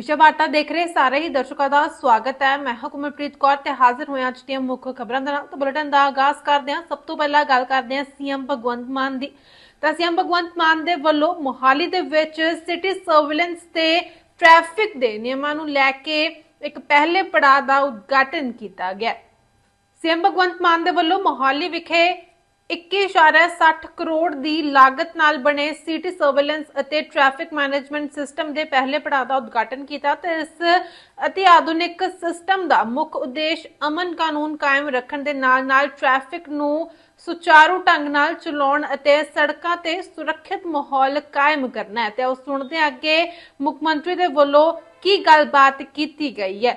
ਵਿਸ਼ਵ ਵਾਰਤਾ ਦੇਖ ਰਹੇ ਸਾਰੇ ਹੀ ਦਰਸ਼ਕਾਂ ਦਾ ਸਵਾਗਤ ਹੈ। ਮੈਂ ਹਾਂ ਕੌਰ ਤੇ ਹਾਜ਼ਰ ਹੋਏ ਅੱਜ ਦੀਆਂ ਮੁੱਖ ਖਬਰਾਂ ਦੇ ਨਾਲ। ਤਾਂ ਬੁਲੇਟਿਨ ਦਾ ਆਗਾਜ਼ ਕਰਦੇ ਹਾਂ। ਸਭ ਤੋਂ ਪਹਿਲਾਂ ਗੱਲ ਕਰਦੇ ਹਾਂ ਸੀਐਮ ਭਗਵੰਤ ਮਾਨ ਦੀ। ਤਾਂ ਸੀਐਮ ਭਗਵੰਤ ਮਾਨ ਦੇ ਵੱਲੋਂ ਮੋਹਾਲੀ ਦੇ ਵਿੱਚ ਸਿਟੀ ਸਰਵੇਲੈਂਸ ਤੇ ਟ੍ਰੈਫਿਕ ਦੇ ਨਿਯਮਾਂ ਨੂੰ ਲੈ ਕੇ ਇੱਕ ਪਹਿਲੇ ਪੜਾਅ ਦਾ ਉਦਘਾਟਨ ਕੀਤਾ ਗਿਆ। ਸੀਐਮ ਭਗਵੰਤ ਮਾਨ ਦੇ ਵੱਲੋਂ ਮੋਹਾਲੀ ਵਿਖੇ 21.60 ਕਰੋੜ ਦੀ ਲਾਗਤ ਨਾਲ ਬਣੇ ਸਿਟੀ ਸਰਵੇਲੈਂਸ ਅਤੇ ਟ੍ਰੈਫਿਕ ਮੈਨੇਜਮੈਂਟ ਸਿਸਟਮ ਦੇ ਪਹਿਲੇ ਪੜਾਅ ਦਾ ਉਦਘਾਟਨ ਕੀਤਾ ਤੇ ਇਸ ਅਤੀ ਆਧੁਨਿਕ ਸਿਸਟਮ ਦਾ ਮੁੱਖ ਉਦੇਸ਼ ਅਮਨ ਕਾਨੂੰਨ ਕਾਇਮ ਰੱਖਣ ਦੇ ਨਾਲ-ਨਾਲ ਟ੍ਰੈਫਿਕ ਨੂੰ ਸੁਚਾਰੂ ਢੰਗ ਨਾਲ ਚਲਾਉਣ ਅਤੇ ਸੜਕਾਂ ਤੇ ਸੁਰੱਖਿਅਤ ਮਾਹੌਲ ਕਾਇਮ ਕਰਨਾ ਹੈ। ਤੇ ਉਹ ਸੁਣਦੇ ਹਾਂ ਅੱਗੇ ਮੁੱਖ ਮੰਤਰੀ ਦੇ ਵੱਲੋਂ ਕੀ ਗੱਲਬਾਤ ਕੀਤੀ ਗਈ ਹੈ।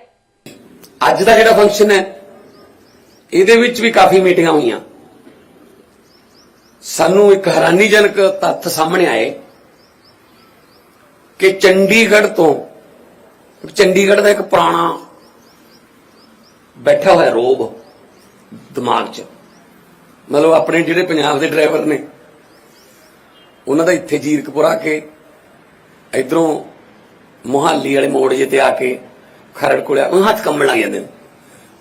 ਅੱਜ ਦਾ ਜਿਹੜਾ ਫੰਕਸ਼ਨ ਹੈ, ਇਹਦੇ ਵਿੱਚ ਵੀ ਕਾਫੀ ਮੀਟਿੰਗਾਂ ਹੋਈਆਂ। ਸਾਨੂੰ ਇੱਕ ਹੈਰਾਨੀਜਨਕ ਤੱਥ ਸਾਹਮਣੇ ਆਏ ਕਿ ਚੰਡੀਗੜ੍ਹ ਤੋਂ, ਚੰਡੀਗੜ੍ਹ ਦਾ ਇੱਕ ਪੁਰਾਣਾ ਬੈਠਾ ਹੋਇਆ ਰੋਬ ਦਿਮਾਗ 'ਚ, ਮਤਲਬ ਆਪਣੇ ਜਿਹੜੇ ਪੰਜਾਬ ਦੇ ਡਰਾਈਵਰ ਨੇ, ਉਹਨਾਂ ਦਾ ਇੱਥੇ ਜੀਰਕਪੁਰਾ ਕੇ, ਇਧਰੋਂ ਮੁਹਾਲੀ ਵਾਲੇ ਮੋੜ ਜੇ ਤੇ ਆ ਕੇ ਖਰੜ ਕੋਲ ਆ ਉਹ ਹੱਥ ਕੰਬਣ ਲੱਗ ਜਾਂਦੇ ਨੇ।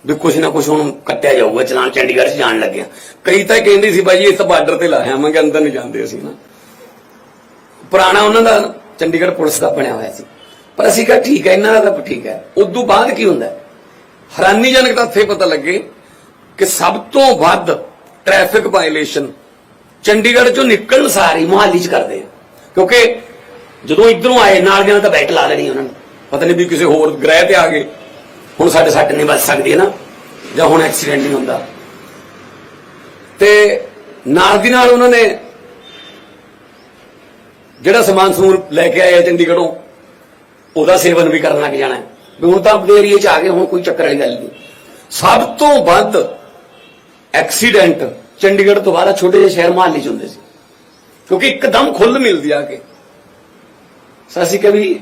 ਵੀ ਕੁਛ ਨਾ ਕੁਛ ਹੁਣ ਕੱਟਿਆ ਜਾਊਗਾ, ਚਲਾਨ ਚੰਡੀਗੜ੍ਹ 'ਚ ਜਾਣ ਲੱਗਿਆ। ਕਈ ਤਾਂ ਕਹਿੰਦੇ ਸੀ ਬਾਜੀ ਇਸ ਬਾਰਡਰ ਤੇ ਲਾਇਆ ਆਵਾਂਗੇ ਅੰਦਰ ਨਹੀਂ ਜਾਂਦੇ ਅਸੀਂ ਨਾ। ਪੁਰਾਣਾ ਉਹਨਾਂ ਦਾ ਚੰਡੀਗੜ੍ਹ ਪੁਲਿਸ ਦਾ ਬਣਿਆ ਹੋਇਆ ਸੀ। ਪਰ ਅਸੀਂ ਕਿਹਾ ਠੀਕ ਹੈ, ਇਹਨਾਂ ਦਾ ਤਾਂ ਠੀਕ ਹੈ। ਉਦੋਂ ਬਾਅਦ ਕੀ ਹੁੰਦਾ? ਹੈਰਾਨੀਜਨਕ ਤਾਂ ਇੱਥੇ ਪਤਾ ਲੱਗੇ ਕਿ ਸਭ ਤੋਂ ਵੱਧ ਟ੍ਰੈਫਿਕ ਵਾਇਲੇਸ਼ਨ ਚੰਡੀਗੜ੍ਹ ਚੋਂ ਨਿਕਲਣ ਸਾਰੀ ਮੁਹਾਲੀ 'ਚ ਕਰਦੇ ਆ। ਕਿਉਂਕਿ ਜਦੋਂ ਇਧਰੋਂ ਆਏ, ਨਾਲ ਦੀਆਂ ਤਾਂ ਬੈਕ ਲਾ ਲੈਣੀ ਉਹਨਾਂ ਨੇ। ਪਤਾ ਨਹੀਂ ਵੀ ਕਿਸੇ ਹੋਰ ਗ੍ਰਹਿ ਤੇ ਆ ਗਏ। ਹੁਣ ਸਾਡੇ ਸੱਟ ਨਹੀਂ ਵੱਜ ਸਕਦੀ ਹੈ ਨਾ, ਜਾਂ ਹੁਣ ਐਕਸੀਡੈਂਟ ਨਹੀਂ ਹੁੰਦਾ। ਤੇ ਨਾਲ ਦੀ ਨਾਲ ਉਹਨਾਂ ਨੇ ਜਿਹੜਾ ਸਮਾਨ ਸਮੂਨ ਲੈ ਕੇ ਆਏ ਆ ਚੰਡੀਗੜ੍ਹੋਂ, ਉਹਦਾ ਸੇਵਨ ਵੀ ਕਰਨ ਲੱਗ ਜਾਣਾ ਵੀ ਹੁਣ ਤਾਂ ਆਪਣੇ ਏਰੀਏ 'ਚ ਆ ਗਏ, ਹੁਣ ਕੋਈ ਚੱਕਰ ਵਾਲੀ ਗੱਲ ਨਹੀਂ। ਸਭ ਤੋਂ ਵੱਧ ਐਕਸੀਡੈਂਟ ਚੰਡੀਗੜ੍ਹ ਤੋਂ ਬਾਅਦ ਛੋਟੇ ਜਿਹੇ ਸ਼ਹਿਰ ਮਹਾਲੀ 'ਚ ਹੁੰਦੇ ਸੀ। ਕਿਉਂਕਿ ਇੱਕਦਮ ਖੁੱਲ ਮਿਲਦੀ ਆ ਕੇ। ਸੋ ਅਸੀਂ ਵੀ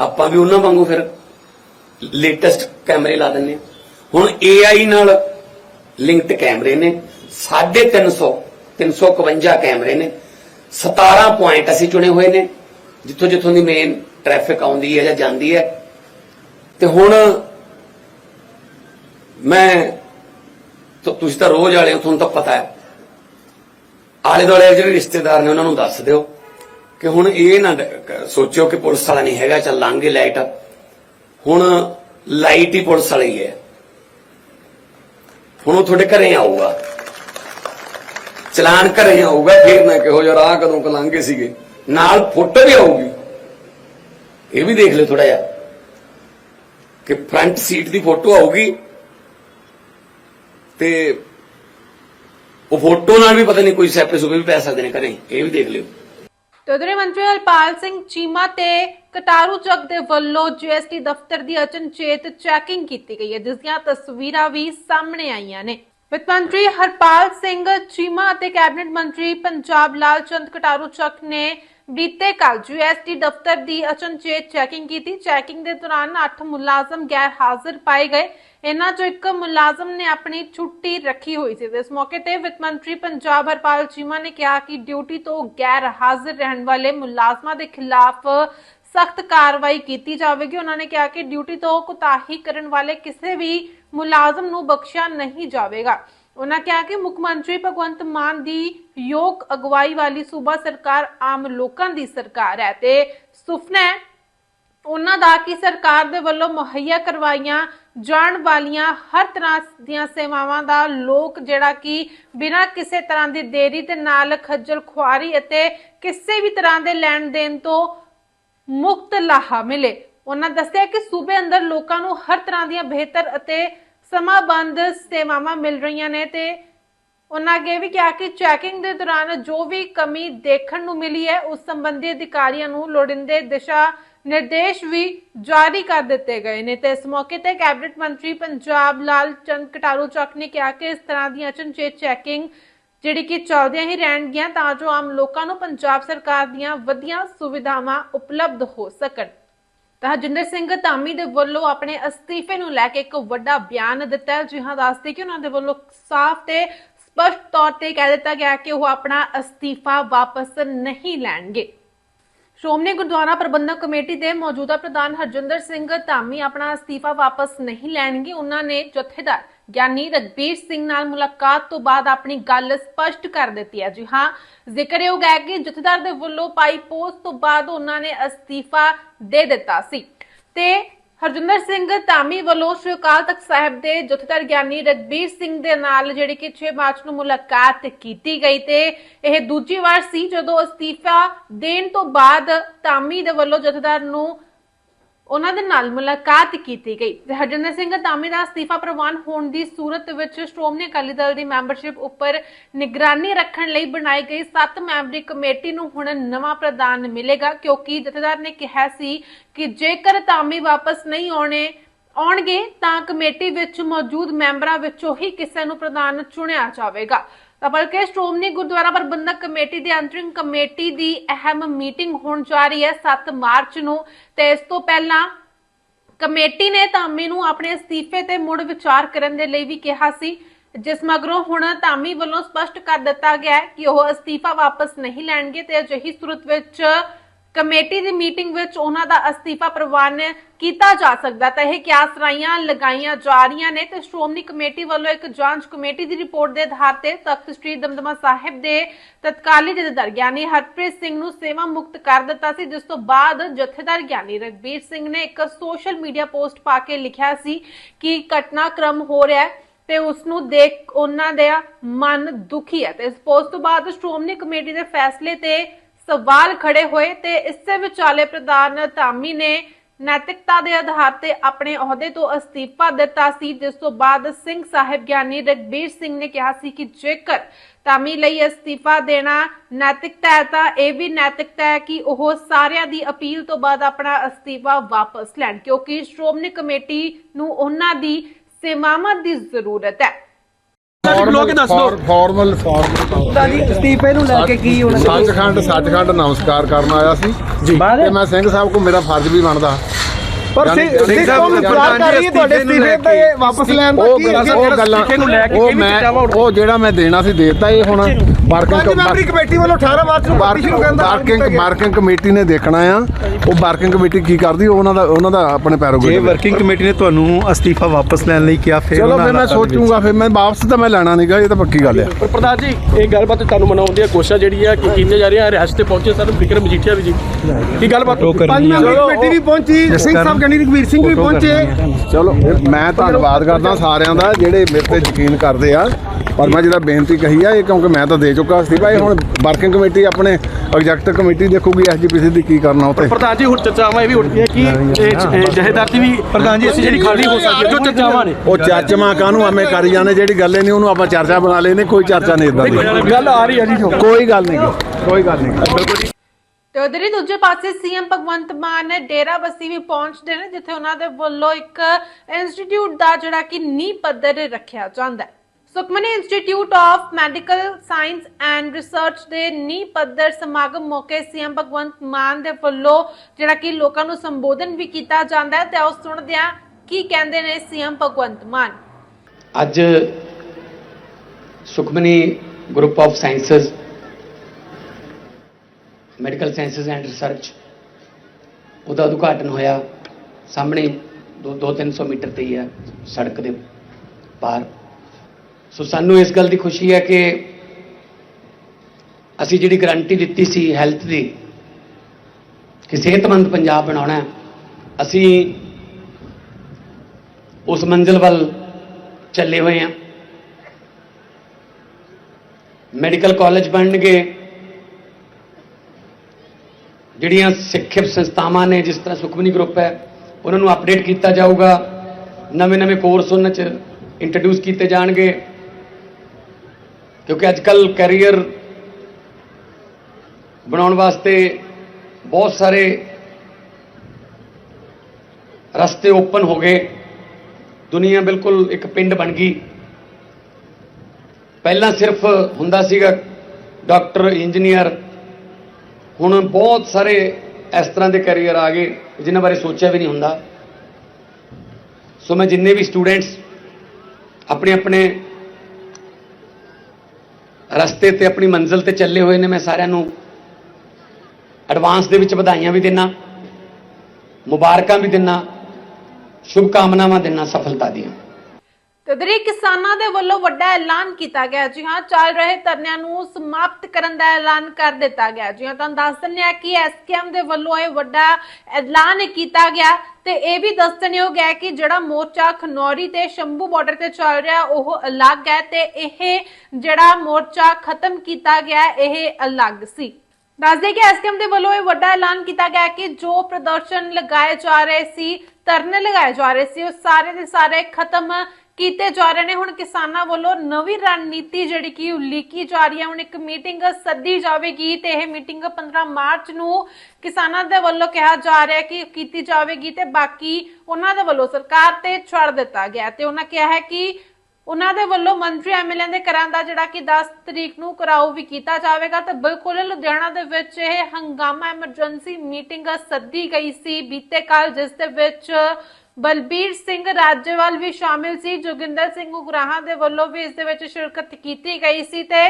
ਆਪਾਂ ਵੀ ਉਹਨਾਂ ਵਾਂਗੂ ਫਿਰ ਲੇਟੈਸਟ ਕੈਮਰੇ ਲਾ ਦਿੰਨੇ ਹਾਂ। ਹੁਣ AI ਨਾਲ ਲਿੰਕਡ ਕੈਮਰੇ ਨੇ 350 351 ਕੈਮਰੇ ਨੇ 17 ਪੁਆਇੰਟ ਅਸੀਂ ਚੁਣੇ ਹੋਏ ਨੇ, ਜਿੱਥੋਂ ਜਿੱਥੋਂ ਦੀ ਮੇਨ ਟ੍ਰੈਫਿਕ ਆਉਂਦੀ ਹੈ ਜਾਂ ਜਾਂਦੀ ਹੈ। ਤੇ ਹੁਣ ਮੈਂ ਤੁਸੀਂ ਤਾਂ ਰੋਜ਼ ਵਾਲੇ ਹੋ, ਤੁਹਾਨੂੰ ਤਾਂ ਪਤਾ ਹੈ। ਆਲੇ ਦੁਆਲੇ ਜਿਹੜੇ ਰਿਸ਼ਤੇਦਾਰ ਨੇ, ਉਹਨਾਂ ਨੂੰ ਦੱਸ ਦਿਓ ਕਿ ਹੁਣ ਇਹ ਨਾ ਸੋਚਿਓ ਕਿ ਪੁਲਿਸ ਵਾਲਾ ਨਹੀਂ ਹੈਗਾ, ਚੱਲ ਲਾਂਗੇ ਲਾਈਟ ਹੁਣ ਲਾਈਟ ਹੀ ਪੁਲਿਸ ਵਾਲੀ ਹੈ। ਹੁਣ ਉਹ ਤੁਹਾਡੇ ਘਰੇ ਆਊਗਾ। ਚਲਾਨ ਘਰੇ ਆਊਗਾ, ਫਿਰ ਨਾ ਕਿਹੋ ਜਿਹਾ ਰਾਹ ਕਦੋਂ ਕਲਾਂਗੇ ਸੀਗੇ। ਨਾਲ ਫੋਟੋ ਵੀ ਆਊਗੀ। ਇਹ ਵੀ ਦੇਖ ਲਿਓ ਥੋੜਾ ਜਿਹਾ ਕਿ ਫਰੰਟ ਸੀਟ ਦੀ ਫੋਟੋ ਆਊਗੀ ਤੇ ਉਹ ਫੋਟੋ ਨਾਲ ਵੀ ਪਤਾ ਨਹੀਂ ਕੋਈ ਸੈਪੇ ਸੁਪੇ ਵੀ ਪੈ ਸਕਦੇ ਨੇ ਘਰੇ। ਇਹ ਵੀ ਦੇਖ ਲਿਓ। ਤੇ ਉਧਰੇ ਮੰਤਰੀ ਹਰਪਾਲ ਸਿੰਘ ਚੀਮਾ ਤੇ ਕਟਾਰੂ ਚੱਕ ਦੇ ਵੱਲੋਂ ਜੀਐਸਟੀ ਦਫ਼ਤਰ ਦੀ ਅਚਨਚੇਤ ਚੈਕਿੰਗ ਕੀਤੀ ਗਈ ਹੈ, ਜਿਸ ਦੀਆਂ ਤਸਵੀਰਾਂ ਵੀ ਸਾਹਮਣੇ ਆਈਆਂ ਨੇ। ਵਿੱਤ ਮੰਤਰੀ ਹਰਪਾਲ ਸਿੰਘ ਚੀਮਾ ਅਤੇ ਕੈਬਨਿਟ ਮੰਤਰੀ ਪੰਜਾਬ ਲਾਲ ਚੰਦ ਕਟਾਰੂ ਚੱਕ ਨੇ ਬੀਤੇ ਕੱਲ ਜੀਐਸਟੀ ਦਫ਼ਤਰ ਦੀ ਅਚਨਚੇਤ ਚੈਕਿੰਗ ਕੀਤੀ। ਚੈਕਿੰਗ ਦੇ ਦੌਰਾਨ 8 ਮੁਲਾਜ਼ਮ ਗੈਰ ਹਾਜ਼ਰ ਪਾਏ ਗਏ। ਇਹਨਾਂ ਚੋਂ ਇੱਕ ਮੁਲਾਜ਼ਮ ਨੇ ਆਪਣੀ ਛੁੱਟੀ ਰੱਖੀ ਹੋਈ ਸੀ। ਇਸ ਮੌਕੇ ਤੇ ਵਿੱਤ ਮੰਤਰੀ ਪੰਜਾਬ ਹਰਪਾਲ ਚੀਮਾ ਨੇ ਕਿਹਾ ਕਿ ਡਿਊਟੀ ਤੋਂ ਗੈਰ ਹਾਜ਼ਰ ਰਹਿਣ ਵਾਲੇ ਮੁਲਾਜ਼ਮਾਂ ਦੇ ਖਿਲਾਫ ਸਖਤ ਕਾਰਵਾਈ ਕੀਤੀ ਜਾਵੇਗੀ। ਉਹਨਾਂ ਨੇ ਕਿਹਾ ਕਿ ਡਿਊਟੀ ਤੋਂ ਕੁਤਾਹੀ ਕਰਨ ਵਾਲੇ ਕਿਸੇ ਵੀ ਮੁਲਾਜ਼ਮ ਨੂੰ ਬਖਸ਼ਿਆ ਨਹੀਂ ਜਾਵੇਗਾ। ਉਹਨਾਂ ਕਿਹਾ ਕਿ ਮੁੱਖ ਮੰਤਰੀ ਭਗਵੰਤ ਮਾਨ ਦੀ ਯੋਗ ਅਗਵਾਈ ਵਾਲੀ ਸੂਬਾ ਸਰਕਾਰ ਆਮ ਲੋਕਾਂ ਦੀ ਸਰਕਾਰ ਹੈ ਤੇ ਸੁਪਨਾ ਹੈ, ਉਹਨਾਂ ਦਾ ਕਿ ਸਰਕਾਰ ਦੇ ਵੱਲੋਂ ਮੁਹੱਈਆ ਕਰਵਾਈਆਂ ਜਾਣ ਵਾਲੀਆਂ ਹਰ ਤਰ੍ਹਾਂ ਦੀਆਂ ਸੇਵਾਵਾਂ ਦਾ ਲੋਕ ਜਿਹੜਾ ਕਿ ਬਿਨਾਂ ਕਿਸੇ ਤਰ੍ਹਾਂ ਦੀ ਦੇਰੀ ਤੇ ਨਾਲ ਖੱਜਲ ਖੁਆਰੀ ਅਤੇ ਕਿਸੇ ਵੀ ਤਰ੍ਹਾਂ ਦੇ ਲੈਣ ਦੇਣ ਤੋਂ ਮੁਕਤ ਲਾਹਾ ਮਿਲੇ। ਉਹਨਾਂ ਦੱਸਿਆ ਕਿ ਸੂਬੇ ਅੰਦਰ ਲੋਕਾਂ ਨੂੰ ਹਰ ਤਰ੍ਹਾਂ ਦੀਆਂ ਬਿਹਤਰ ਅਤੇ ਸਮਾਂਬੰਧ ਸੇਵਾਵਾਂ ਮਿਲ ਰਹੀਆਂ ਨੇ ਤੇ ਉਹਨਾਂ ਅੱਗੇ ਵੀ ਕਿਹਾ ਕਿ ਚੈਕਿੰਗ ਦੇ ਦੌਰਾਨ ਜੋ ਵੀ ਕਮੀ ਦੇਖਣ ਨੂੰ ਮਿਲੀ ਹੈ, ਉਸ ਸੰਬੰਧੀ ਅਧਿਕਾਰੀਆਂ ਨੂੰ ਲੋੜੀਂਦੇ ਦਿਸ਼ਾ ਨਿਰਦੇਸ਼ ਵੀ ਜਾਰੀ ਕਰ ਦਿੱਤੇ ਗਏ ਨੇ ਤੇ ਇਸ ਮੌਕੇ ਤੇ ਕੈਬਨਿਟ ਮੰਤਰੀ ਪੰਜਾਬ ਲਾਲ ਚੰਦ ਕਟਾਰੂ ਚੱਕ ਨੇ ਕਿਹਾ ਕਿ ਇਸ ਤਰ੍ਹਾਂ ਦੀਆਂ ਅਚਨਚੇਤ ਚੈਕਿੰਗ ਜਿਹੜੀ ਕਿ ਚੱਲਦੀਆਂ ਹੀ ਰਹਿਣਗੀਆਂ ਤਾਂ ਜੋ ਆਮ ਲੋਕਾਂ ਨੂੰ ਪੰਜਾਬ ਸਰਕਾਰ ਦੀਆਂ ਵਧੀਆਂ ਸੁਵਿਧਾਵਾਂ ਉਪਲਬਧ ਹੋ ਸਕਣ। ਤਾਂ ਹਰਜਿੰਦਰ ਸਿੰਘ ਧਾਮੀ ਦੇ ਵੱਲੋਂ ਆਪਣੇ ਅਸਤੀਫੇ ਨੂੰ ਲੈ ਕੇ ਇੱਕ ਵੱਡਾ ਬਿਆਨ ਦਿੱਤਾ ਹੈ। ਜੀ ਦੱਸਦੇ ਕਿ ਉਹਨਾਂ ਦੇ ਵੱਲੋਂ ਸਾਫ਼ ਤੇ ਸਪਸ਼ਟ ਤੌਰ ਤੇ ਕਹਿ ਦਿੱਤਾ ਗਿਆ ਕਿ ਉਹ ਆਪਣਾ ਅਸਤੀਫਾ ਵਾਪਸ ਨਹੀਂ ਲੈਣਗੇ। ਸ਼੍ਰੋਮਣੀ ਗੁਰਦੁਆਰਾ ਪ੍ਰਬੰਧਕ ਕਮੇਟੀ ਦੇ ਮੌਜੂਦਾ ਪ੍ਰਧਾਨ ਹਰਜਿੰਦਰ ਸਿੰਘ ਧਾਮੀ ਆਪਣਾ ਅਸਤੀਫਾ ਵਾਪਸ ਨਹੀਂ ਲੈਣਗੇ। ਉਹਨਾਂ ਨੇ ਜਥੇਦਾਰ ਗਿਆਨੀ ਰਗਬੀਰ ਸਿੰਘ ਨਾਲ ਮੁਲਾਕਾਤ ਤੋਂ ਬਾਅਦ ਆਪਣੀ ਗੱਲ ਸਪਸ਼ਟ ਕਰ ਦਿੱਤੀ ਹੈ। ਜੀ ਹਾਂ, ਜ਼ਿਕਰਯੋਗ ਹੈ ਕਿ ਜਥੇਦਾਰ ਦੇ ਵੱਲੋਂ ਪਾਈ ਪੋਸਟ ਤੋਂ ਬਾਅਦ ਉਹਨਾਂ ਨੇ ਅਸਤੀਫਾ ਦੇ ਦਿੱਤਾ ਸੀ। ਤੇ ਹਰਜਿੰਦਰ ਸਿੰਘ ਧਾਮੀ ਵੱਲੋਂ ਸ੍ਰੀ ਅਕਾਲ ਤਖਤ ਸਾਹਿਬ ਦੇ ਜਥੇਦਾਰ ਗਿਆਨੀ ਰਗਬੀਰ ਸਿੰਘ ਦੇ ਨਾਲ ਜਿਹੜੀ ਕਿ 6 ਮਾਰਚ ਨੂੰ ਮੁਲਾਕਾਤ ਕੀਤੀ ਗਈ ਤੇ ਇਹ ਦੂਜੀ ਵਾਰ ਸੀ ਜਦੋਂ ਅਸਤੀਫਾ ਦੇਣ ਤੋਂ ਬਾਅਦ ਧਾਮੀ ਦੇ ਵੱਲੋਂ ਜਥੇਦਾਰ ਨੂੰ ਉਹਨਾਂ ਦੇ ਨਾਲ ਮੁਲਾਕਾਤ ਕੀਤੀ ਗਈ। ਤੇ ਹਰਜਿੰਦਰ ਸਿੰਘ ਧਾਮੀ ਦਾ ਅਸਤੀਫਾ ਪ੍ਰਵਾਨ ਹੋਣ ਦੀ ਸੂਰਤ ਵਿੱਚ ਸ਼੍ਰੋਮਣੀ ਅਕਾਲੀ ਦਲ ਦੀ ਮੈਂਬਰਸ਼ਿਪ ਉੱਪਰ ਨਿਗਰਾਨੀ ਰੱਖਣ ਲਈ ਬਣਾਈ ਗਈ। 7 ਮੈਂਬਰੀ ਕਮੇਟੀ ਨੂੰ ਹੁਣ ਨਵਾਂ ਪ੍ਰਧਾਨ ਮਿਲੇਗਾ, ਕਿਉਂਕਿ ਜਥੇਦਾਰ ਨੇ ਕਿਹਾ ਸੀ ਕਿ ਜੇਕਰ ਧਾਮੀ ਵਾਪਸ ਨਹੀਂ ਆਉਣੇ, ਆਉਣਗੇ ਤਾਂ ਕਮੇਟੀ ਵਿੱਚ ਮੌਜੂਦ ਮੈਂਬਰਾਂ ਵਿੱਚੋਂ ਹੀ ਕਿਸੇ ਨੂੰ ਪ੍ਰਧਾਨ ਚੁਣਿਆ ਜਾਵੇਗਾ। ਬਲਕਿ ਸ਼੍ਰੋਮਣੀ ਗੁਰਦੁਆਰਾ ਪ੍ਰਬੰਧਕ ਕਮੇਟੀ ਦੀ ਅੰਤਰਿਮ ਕਮੇਟੀ ਦੀ ਅਹਿਮ ਮੀਟਿੰਗ ਹੋਣ ਜਾ ਰਹੀ ਹੈ 7 ਮਾਰਚ ਨੂੰ ਤੇ ਇਸ ਤੋਂ ਪਹਿਲਾਂ ਕਮੇਟੀ ਨੇ ਧਾਮੀ ਨੂੰ ਆਪਣੇ ਅਸਤੀਫੇ ਤੇ ਮੁੜ ਵਿਚਾਰ ਕਰਨ ਦੇ ਲਈ ਵੀ ਕਿਹਾ ਸੀ ਜਿਸ ਮਗਰੋਂ ਹੁਣ ਧਾਮੀ ਵੱਲੋਂ ਸਪਸ਼ਟ ਕਰ ਦਿੱਤਾ ਗਿਆ ਹੈ ਕਿ ਉਹ ਅਸਤੀਫਾ ਵਾਪਸ ਨਹੀਂ ਲੈਣਗੇ ਤੇ ਅਜਿਹੀ ਸੂਰਤ ਵਿੱਚ ਕਮੇਟੀ ਦੀ ਮੀਟਿੰਗ ਵਿੱਚ ਉਹਨਾਂ ਦਾ ਅਸਤੀਫਾ ਪ੍ਰਵਾਨ ਕੀਤਾ ਜਾ ਸਕਦਾ ਤਾਂ ਇਹ ਕਿਆਸ ਰਾਈਆਂ ਲਗਾਈਆਂ ਜਾ ਰਹੀਆਂ ਨੇ ਤੇ ਸ਼੍ਰੋਮਣੀ ਕਮੇਟੀ ਵੱਲੋਂ ਇੱਕ ਜਾਂਚ ਕਮੇਟੀ ਦੀ ਰਿਪੋਰਟ ਦੇ ਆਧਾਰ ਤੇ ਤਖਤ ਸ੍ਰੀ ਦਮਦਮਾ ਸਾਹਿਬ ਦੇ ਤਤਕਾਲੀ ਜਥੇਦਾਰ ਗਿਆਨੀ ਹਰਪ੍ਰੀਤ ਸਿੰਘ ਨੂੰ ਸੇਵਾ ਮੁਕਤ ਕਰ ਦਿੱਤਾ ਸੀ, ਜਿਸ ਤੋਂ ਬਾਅਦ ਜਥੇਦਾਰ ਗਿਆਨੀ ਰਗਬੀਰ ਸਿੰਘ ਨੇ ਇੱਕ ਸੋਸ਼ਲ ਮੀਡੀਆ ਪੋਸਟ ਪਾ ਕੇ ਲਿਖਿਆ ਸੀ ਕਿ ਘਟਨਾਕ੍ਰਮ ਹੋ ਰਿਹਾ ਹੈ ਤੇ ਉਸ ਨੂੰ ਦੇਖ ਉਹਨਾਂ ਦਾ ਮਨ ਦੁਖੀ ਹੈ ਤੇ ਇਸ ਪੋਸਟ ਤੋਂ ਬਾਅਦ ਸ਼੍ਰੋਮਣੀ ਕਮੇਟੀ ਦੇ ਫੈਸਲੇ ਤੇ ਸਵਾਲ ਖੜੇ ਹੋਏ ਤੇ ਇਸੇ ਵਿਚਾਲੇ ਪ੍ਰਧਾਨ ਧਾਮੀ ਨੇ ਨੈਤਿਕਤਾ ਦੇ ਆਧਾਰ ਤੇ ਆਪਣੇ ਅਹੁਦੇ ਤੋਂ ਅਸਤੀਫਾ ਦਿੱਤਾ ਸੀ, ਜਿਸ ਤੋਂ ਬਾਅਦ ਸਿੰਘ ਸਾਹਿਬ ਗਿਆਨੀ ਰਗਬੀਰ ਸਿੰਘ ਨੇ ਕਿਹਾ ਸੀ ਕਿ ਜੇਕਰ ਧਾਮੀ ਲਈ ਅਸਤੀਫਾ ਦੇਣਾ ਨੈਤਿਕਤਾ ਹੈ ਤਾਂ ਇਹ ਵੀ ਨੈਤਿਕਤਾ ਹੈ ਕਿ ਉਹ ਸਾਰਿਆਂ ਦੀ ਅਪੀਲ ਤੋਂ ਬਾਅਦ ਆਪਣਾ ਅਸਤੀਫਾ ਵਾਪਸ ਲੈਣ, ਕਿਉਂਕਿ ਸ਼੍ਰੋਮਣੀ ਕਮੇਟੀ ਨੂੰ ਉਹਨਾਂ ਦੀ ਸੇਵਾਵਾਂ ਦੀ ਜ਼ਰੂਰਤ ਹੈ। ਬੁਲਾ ਕੇ ਦੱਸ ਦਿਓ। ਫਾਰਮਲ ਫਾਰਮਲ ਤਾਂ ਜੀ ਅਸਤੀਫੇ ਨੂੰ ਲੈ ਕੇ ਕੀ ਹੁਣ? ਸੱਚਖੰਡ ਸੱਚਖੰਡ ਨਮਸਕਾਰ ਕਰਨ ਆਇਆ ਸੀ। ਜੀ। ਤੇ ਮੈਂ ਸਿੰਘ ਸਾਹਿਬ ਕੋ ਮੇਰਾ ਫਰਜ਼ ਵੀ ਬਣਦਾ। ਪਰ ਸਾਹਿਬ ਜਾਨੀ- ਇਤਰਾਜ਼ ਕਰ ਰਹੀ ਹੈ ਤੁਹਾਡੇ ਅਸਤੀਫੇ ਤੇ ਵਾਪਸ ਲੈਣ ਦਾ ਕੀ ਗੱਲਾਂ ਉਹ ਗੱਲਾਂ ਅਸਤੀਫੇ ਨੂੰ ਲੈ ਕੇ ਉਹ ਮੈਂ ਉਹ ਜਿਹੜਾ ਮੈਂ ਦੇਣਾ ਸੀ ਦੇਤਾ ਇਹ ਹੁਣ ਮੈਂਬਰੀ ਕਮੇਟੀ ਵੱਲੋਂ 18 ਮਾਰਚ ਨੂੰ ਪਾਰਟੀ ਸ਼ੁਰੂ ਕਰਨ ਦਾ ਕੀਤਾ ਗਿਆ। ਵਰਕਿੰਗ ਕਮੇਟੀ ਨੇ ਦੇਖਣਾ ਆ। ਉਹ ਵਰਕਿੰਗ ਕਮੇਟੀ ਕੀ ਕਰਦੀ ਉਹ ਉਹਨਾਂ ਦਾ ਉਹਨਾਂ ਦਾ ਆਪਣੇ ਜੇ ਪੈਰੋਗੇ ਵਰਕਿੰਗ ਕਮੇਟੀ ਨੇ ਤੁਹਾਨੂੰ ਅਸਤੀਫਾ ਵਾਪਸ ਲੈਣ ਲਈ ਕਿਹਾ ਫਿਰ ਚਲੋ ਫਿਰ ਮੈਂ ਦੇ ਸੋਚੂਗਾ ਫਿਰ ਮੈਂ ਵਾਪਸ ਤਾਂ ਮੈਂ ਲੈਣਾ ਨਹੀਂਗਾ ਇਹ ਤਾਂ ਪੱਕੀ ਗੱਲ ਆ। ਪਰ ਪ੍ਰਧਾਨ ਜੀ ਇਹ ਗੱਲਬਾਤ ਤੁਹਾਨੂੰ ਮਨਾਉਣ ਦੀਆਂ ਕੋਸ਼ਿਸ਼ਾਂ ਜਿਹੜੀ ਆ ਕਿ ਕੀਤੀਆਂ ਜਾ ਰਹੀਆਂ ਰਿਆਸਤ ਤੇ ਪਹੁੰਚੇ ਸਰ ਵਿਕਰਮ ਮਜੀਠੀਆ ਵੀ ਜੀ। ਕੀ ਗੱਲਬਾਤ? ਪੰਜ ਆ। ਮੈਂਬਰੀ ਕਮੇਟੀ ਵੀ ਪਹੁੰਚੀ ਸਿੰਘ ਸਾਹਿਬ ਗਣੀ ਰਘਵੀਰ ਸਿੰਘ ਵੀ ਪਹੁੰਚੇ? ਚਲੋ ਮੈਂ ਧੰਨਵਾਦ ਕਰਦਾ ਸਾਰਿਆਂ ਦਾ ਜਿਹੜੇ ਮੇਰੇ ਤੇ ਯਕੀਨ ਕਰਦੇ ਆ। ਪਰ ਮੈਂ ਜਿਹੜਾ ਬੇਨਤੀ ਕਹੀ ਆ ਇਹ ਕਿਉਂਕਿ ਮੈਂ ਤਾਂ ਦੇ ਚੁੱਕਾ ਸੀ ਭਾਈ ਹੁਣ ਵਰਕਿੰਗ ਕਮੇਟੀ ਆਪਣੇ ਐਗਜ਼ੈਕਟਿਵ ਕਮੇਟੀ ਦੇਖੂਗੀ ਐਸਜੀਪੀਸੀ ਦੀ ਕੀ ਕਰਨਾ ਉੱਤੇ ਪ੍ਰਧਾਨ ਜੀ ਹੁਣ ਚਰਚਾਵਾਂ ਇਹ ਵੀ ਉੱਠਦੀਆਂ ਕਿ ਜਹੇਦਾਰ ਦੀ ਵੀ ਪ੍ਰਧਾਨ ਜੀ ਅਸੀਂ ਜਿਹੜੀ ਖਾਲੀ ਹੋ ਸਕਦੀ ਹੈ ਜੋ ਚਰਚਾਵਾਂ ਨੇ। ਉਹ ਚਰਚਾਵਾਂ ਕਾਹਨੂੰ ਐਵੇਂ ਕਰੀ ਜਾਂਦੇ ਜਿਹੜੀ ਗੱਲ ਨਹੀਂ ਉਹਨੂੰ ਆਪਾਂ ਚਰਚਾ ਬਣਾ ਲੈਨੇ ਕੋਈ ਚਰਚਾ ਨਹੀਂ ਇਦਾਂ ਦੀ। ਗੱਲ ਆ ਰਹੀ ਹੈ ਜੀ ਕੋਈ ਗੱਲ ਨਹੀਂ ਕੋਈ ਗੱਲ ਨਹੀਂ। ਤੇ ਉਧਰ ਹੀ ਦੂਜੇ ਪਾਸੇ ਸੀਐਮ ਭਗਵੰਤ ਮਾਨ ਡੇਰਾ ਬੱਸੀ ਵੀ ਪਹੁੰਚਦੇ ਨੇ, ਜਿੱਥੇ ਉਹਨਾਂ ਦੇ ਵੱਲੋਂ ਇੱਕ ਇੰਸਟੀਚਿਊਟ ਦਾ ਜਿਹੜਾ ਕਿ ਨੀਂਹ ਪੱਧਰ ਰੱਖਿਆ ਜਾਂਦਾ ਹੈ। Sukhmani institute of medical science and research ਦੇ ਨੀਂਹ ਪੱਧਰ ਸਮਾਗਮ ਮੌਕੇ ਸੀਐਮ ਭਗਵੰਤ ਮਾਨ ਦੇ ਵੱਲੋਂ ਜਿਹੜਾ ਕਿ ਲੋਕਾਂ ਨੂੰ ਸੰਬੋਧਨ ਵੀ ਕੀਤਾ ਜਾਂਦਾ ਹੈ ਤੇ ਆਓ ਸੁਣਦੇ ਹਾਂ ਕੀ ਕਹਿੰਦੇ ਨੇ ਸੀਐਮ ਭਗਵੰਤ ਮਾਨ। ਅੱਜ Sukhmani group of sciences medical sciences and research ਉਹਦਾ ਉਦਘਾਟਨ ਹੋਇਆ ਸਾਹਮਣੇ 2-300 ਮੀਟਰ ਤੇ ਹੀ ਹੈ ਸੜਕ ਦੇ ਪਾਰ। ਸੋ ਸਾਨੂੰ ਇਸ ਗੱਲ ਦੀ ਖੁਸ਼ੀ ਹੈ ਕਿ ਅਸੀਂ ਜਿਹੜੀ ਗਾਰੰਟੀ ਦਿੱਤੀ ਸੀ ਹੈਲਥ ਦੀ ਕਿ ਸਿਹਤਮੰਦ ਪੰਜਾਬ ਬਣਾਉਣਾ ਅਸੀਂ ਉਸ ਮੰਜ਼ਿਲ ਵੱਲ ਚੱਲੇ ਹੋਏ ਹਾਂ। ਮੈਡੀਕਲ ਕਾਲਜ ਬਣਨਗੇ। ਜਿਹੜੀਆਂ ਸਿੱਖਿਅਕ ਸੰਸਥਾਵਾਂ ਨੇ, ਜਿਸ ਤਰ੍ਹਾਂ ਸੁਖਮਨੀ ਗਰੁੱਪ ਹੈ, ਉਹਨਾਂ ਨੂੰ ਅਪਡੇਟ ਕੀਤਾ ਜਾਊਗਾ। ਨਵੇਂ-ਨਵੇਂ ਕੋਰਸ ਉਹਨਾਂ 'ਚ ਇੰਟਰੋਡਿਊਸ ਕੀਤੇ ਜਾਣਗੇ। ਕਿਉਂਕਿ ਅੱਜ ਕੱਲ ਕੈਰੀਅਰ ਬਣਾਉਣ ਵਾਸਤੇ ਬਹੁਤ ਸਾਰੇ ਰਸਤੇ ਓਪਨ ਹੋ ਗਏ। ਦੁਨੀਆ ਬਿਲਕੁਲ ਇੱਕ ਪਿੰਡ ਬਣ ਗਈ। ਪਹਿਲਾਂ ਸਿਰਫ ਹੁੰਦਾ ਸੀਗਾ ਡਾਕਟਰ ਇੰਜੀਨੀਅਰ ਹੁਣ ਬਹੁਤ ਸਾਰੇ ਇਸ ਤਰ੍ਹਾਂ ਦੇ ਕੈਰੀਅਰ ਆ ਗਏ, ਜਿਨ੍ਹਾਂ ਬਾਰੇ ਸੋਚਿਆ ਵੀ ਨਹੀਂ ਹੁੰਦਾ। ਸੋ ਮੈਂ ਜਿੰਨੇ ਵੀ ਸਟੂਡੈਂਟਸ ਆਪਣੇ ਆਪਣੇ ਰਸਤੇ ਤੇ, ਆਪਣੀ ਮੰਜ਼ਿਲ ਤੇ ਚੱਲੇ ਹੋਏ ਨੇ, ਮੈਂ ਸਾਰਿਆਂ ਨੂੰ ਐਡਵਾਂਸ ਦੇ ਵਿੱਚ ਵਧਾਈਆਂ ਵੀ ਦਿੰਨਾ, ਮੁਬਾਰਕਾਂ ਵੀ ਦਿੰਨਾ ਸ਼ੁਭ ਕਾਮਨਾਵਾਂ ਦਿੰਨਾ ਸਫਲਤਾ ਦੀਆਂ। ਤੇ ਉਧਰ ਕਿਸਾਨਾਂ ਦੇ ਵੱਲੋਂ ਵੱਡਾ ਐਲਾਨ ਕੀਤਾ ਗਿਆ ਜੀ ਹਾਂ, ਚੱਲ ਰਹੇ ਧਰਨਿਆਂ ਨੂੰ ਸਮਾਪਤ ਕਰਨ ਦਾ ਐਲਾਨ ਕਰ ਦਿੱਤਾ ਗਿਆ ਜੀ ਹਾਂ। ਤੁਹਾਨੂੰ ਦੱਸ ਦਿੰਦੇ ਹਾਂ ਕਿ ਐਸਕੇਐਮ ਦੇ ਵੱਲੋਂ ਇਹ ਵੱਡਾ ਐਲਾਨ ਕੀਤਾ ਗਿਆ ਤੇ ਇਹ ਵੀ ਦੱਸਣਯੋਗ ਹੈ ਕਿ ਜਿਹੜਾ ਮੋਰਚਾ ਖਨੌਰੀ ਤੇ ਸ਼ੰਭੂ ਬਾਰਡਰ ਤੇ ਚੱਲ ਰਿਹਾ, ਉਹ ਅਲੱਗ ਹੈ ਤੇ ਇਹ ਜਿਹੜਾ ਮੋਰਚਾ ਖਤਮ ਕੀਤਾ ਗਿਆ, ਇਹ ਅਲੱਗ ਸੀ। ਦੱਸਦੇ ਕਿ ਐਸਕੇਐਮ ਦੇ ਵੱਲੋਂ ਇਹ ਵੱਡਾ ਐਲਾਨ ਕੀਤਾ ਗਿਆ ਕਿ ਜੋ ਪ੍ਰਦਰਸ਼ਨ ਲਗਾਏ ਜਾ ਰਹੇ ਸੀ, ਧਰਨੇ ਲਗਾਏ ਜਾ ਰਹੇ ਸੀ, ਉਹ ਸਾਰੇ ਦੇ ਸਾਰੇ ਖਤਮ ਕੀਤੇ ਜਾ ਰਹੇ ਨੇ। ਹੁਣ ਕਿਸਾਨਾਂ ਵੱਲੋਂ ਨਵੀਂ ਰਣਨੀਤੀ ਜਿਹੜੀ ਕਿ ਉਲੀਕੀ ਜਾ ਰਹੀ ਹੈ। ਹੁਣ ਇੱਕ ਮੀਟਿੰਗ ਸੱਦੀ ਜਾਵੇਗੀ ਤੇ ਇਹ ਮੀਟਿੰਗ 15 ਮਾਰਚ ਨੂੰ ਕਿਸਾਨਾਂ ਦੇ ਵੱਲੋਂ ਕਿਹਾ ਜਾ ਰਿਹਾ ਹੈ ਕਿ ਕੀਤੀ ਜਾਵੇਗੀ ਤੇ ਬਾਕੀ ਉਹਨਾਂ ਦੇ ਵੱਲੋਂ ਸਰਕਾਰ ਤੇ ਛੱਡ ਦਿੱਤਾ ਗਿਆ ਤੇ ਉਹਨਾਂ ਕਿਹਾ ਹੈ ਕਿ ਉਹਨਾਂ ਦੇ ਵੱਲੋਂ ਮੰਤਰੀ ਐਮਐਲਏ ਦੇ ਘਰਾਂ ਦਾ ਜਿਹੜਾ ਕਿ 10 ਤਰੀਕ ਨੂੰ ਕਰਾਓ ਵੀ ਕੀਤਾ ਜਾਵੇਗਾ। ਤੇ ਬਿਲਕੁਲ ਲੁਧਿਆਣਾ ਦੇ ਵਿੱਚ ਇਹ ਹੰਗਾਮਾ ਐਮਰਜੈਂਸੀ ਮੀਟਿੰਗ ਸੱਦੀ ਗਈ ਸੀ ਬੀਤੇ ਕੱਲ ਜਿਸ ਦੇ ਵਿੱਚ ਬਲਬੀਰ ਸਿੰਘ ਰਾਜੇਵਾਲ ਵੀ ਸ਼ਾਮਿਲ ਸੀ। ਜੋਗਿੰਦਰ ਸਿੰਘ ਉਗਰਾਹਾਂ ਦੇ ਵੱਲੋਂ ਵੀ ਇਸ ਦੇ ਵਿੱਚ ਸ਼ਿਰਕਤ ਕੀਤੀ ਗਈ ਸੀ ਤੇ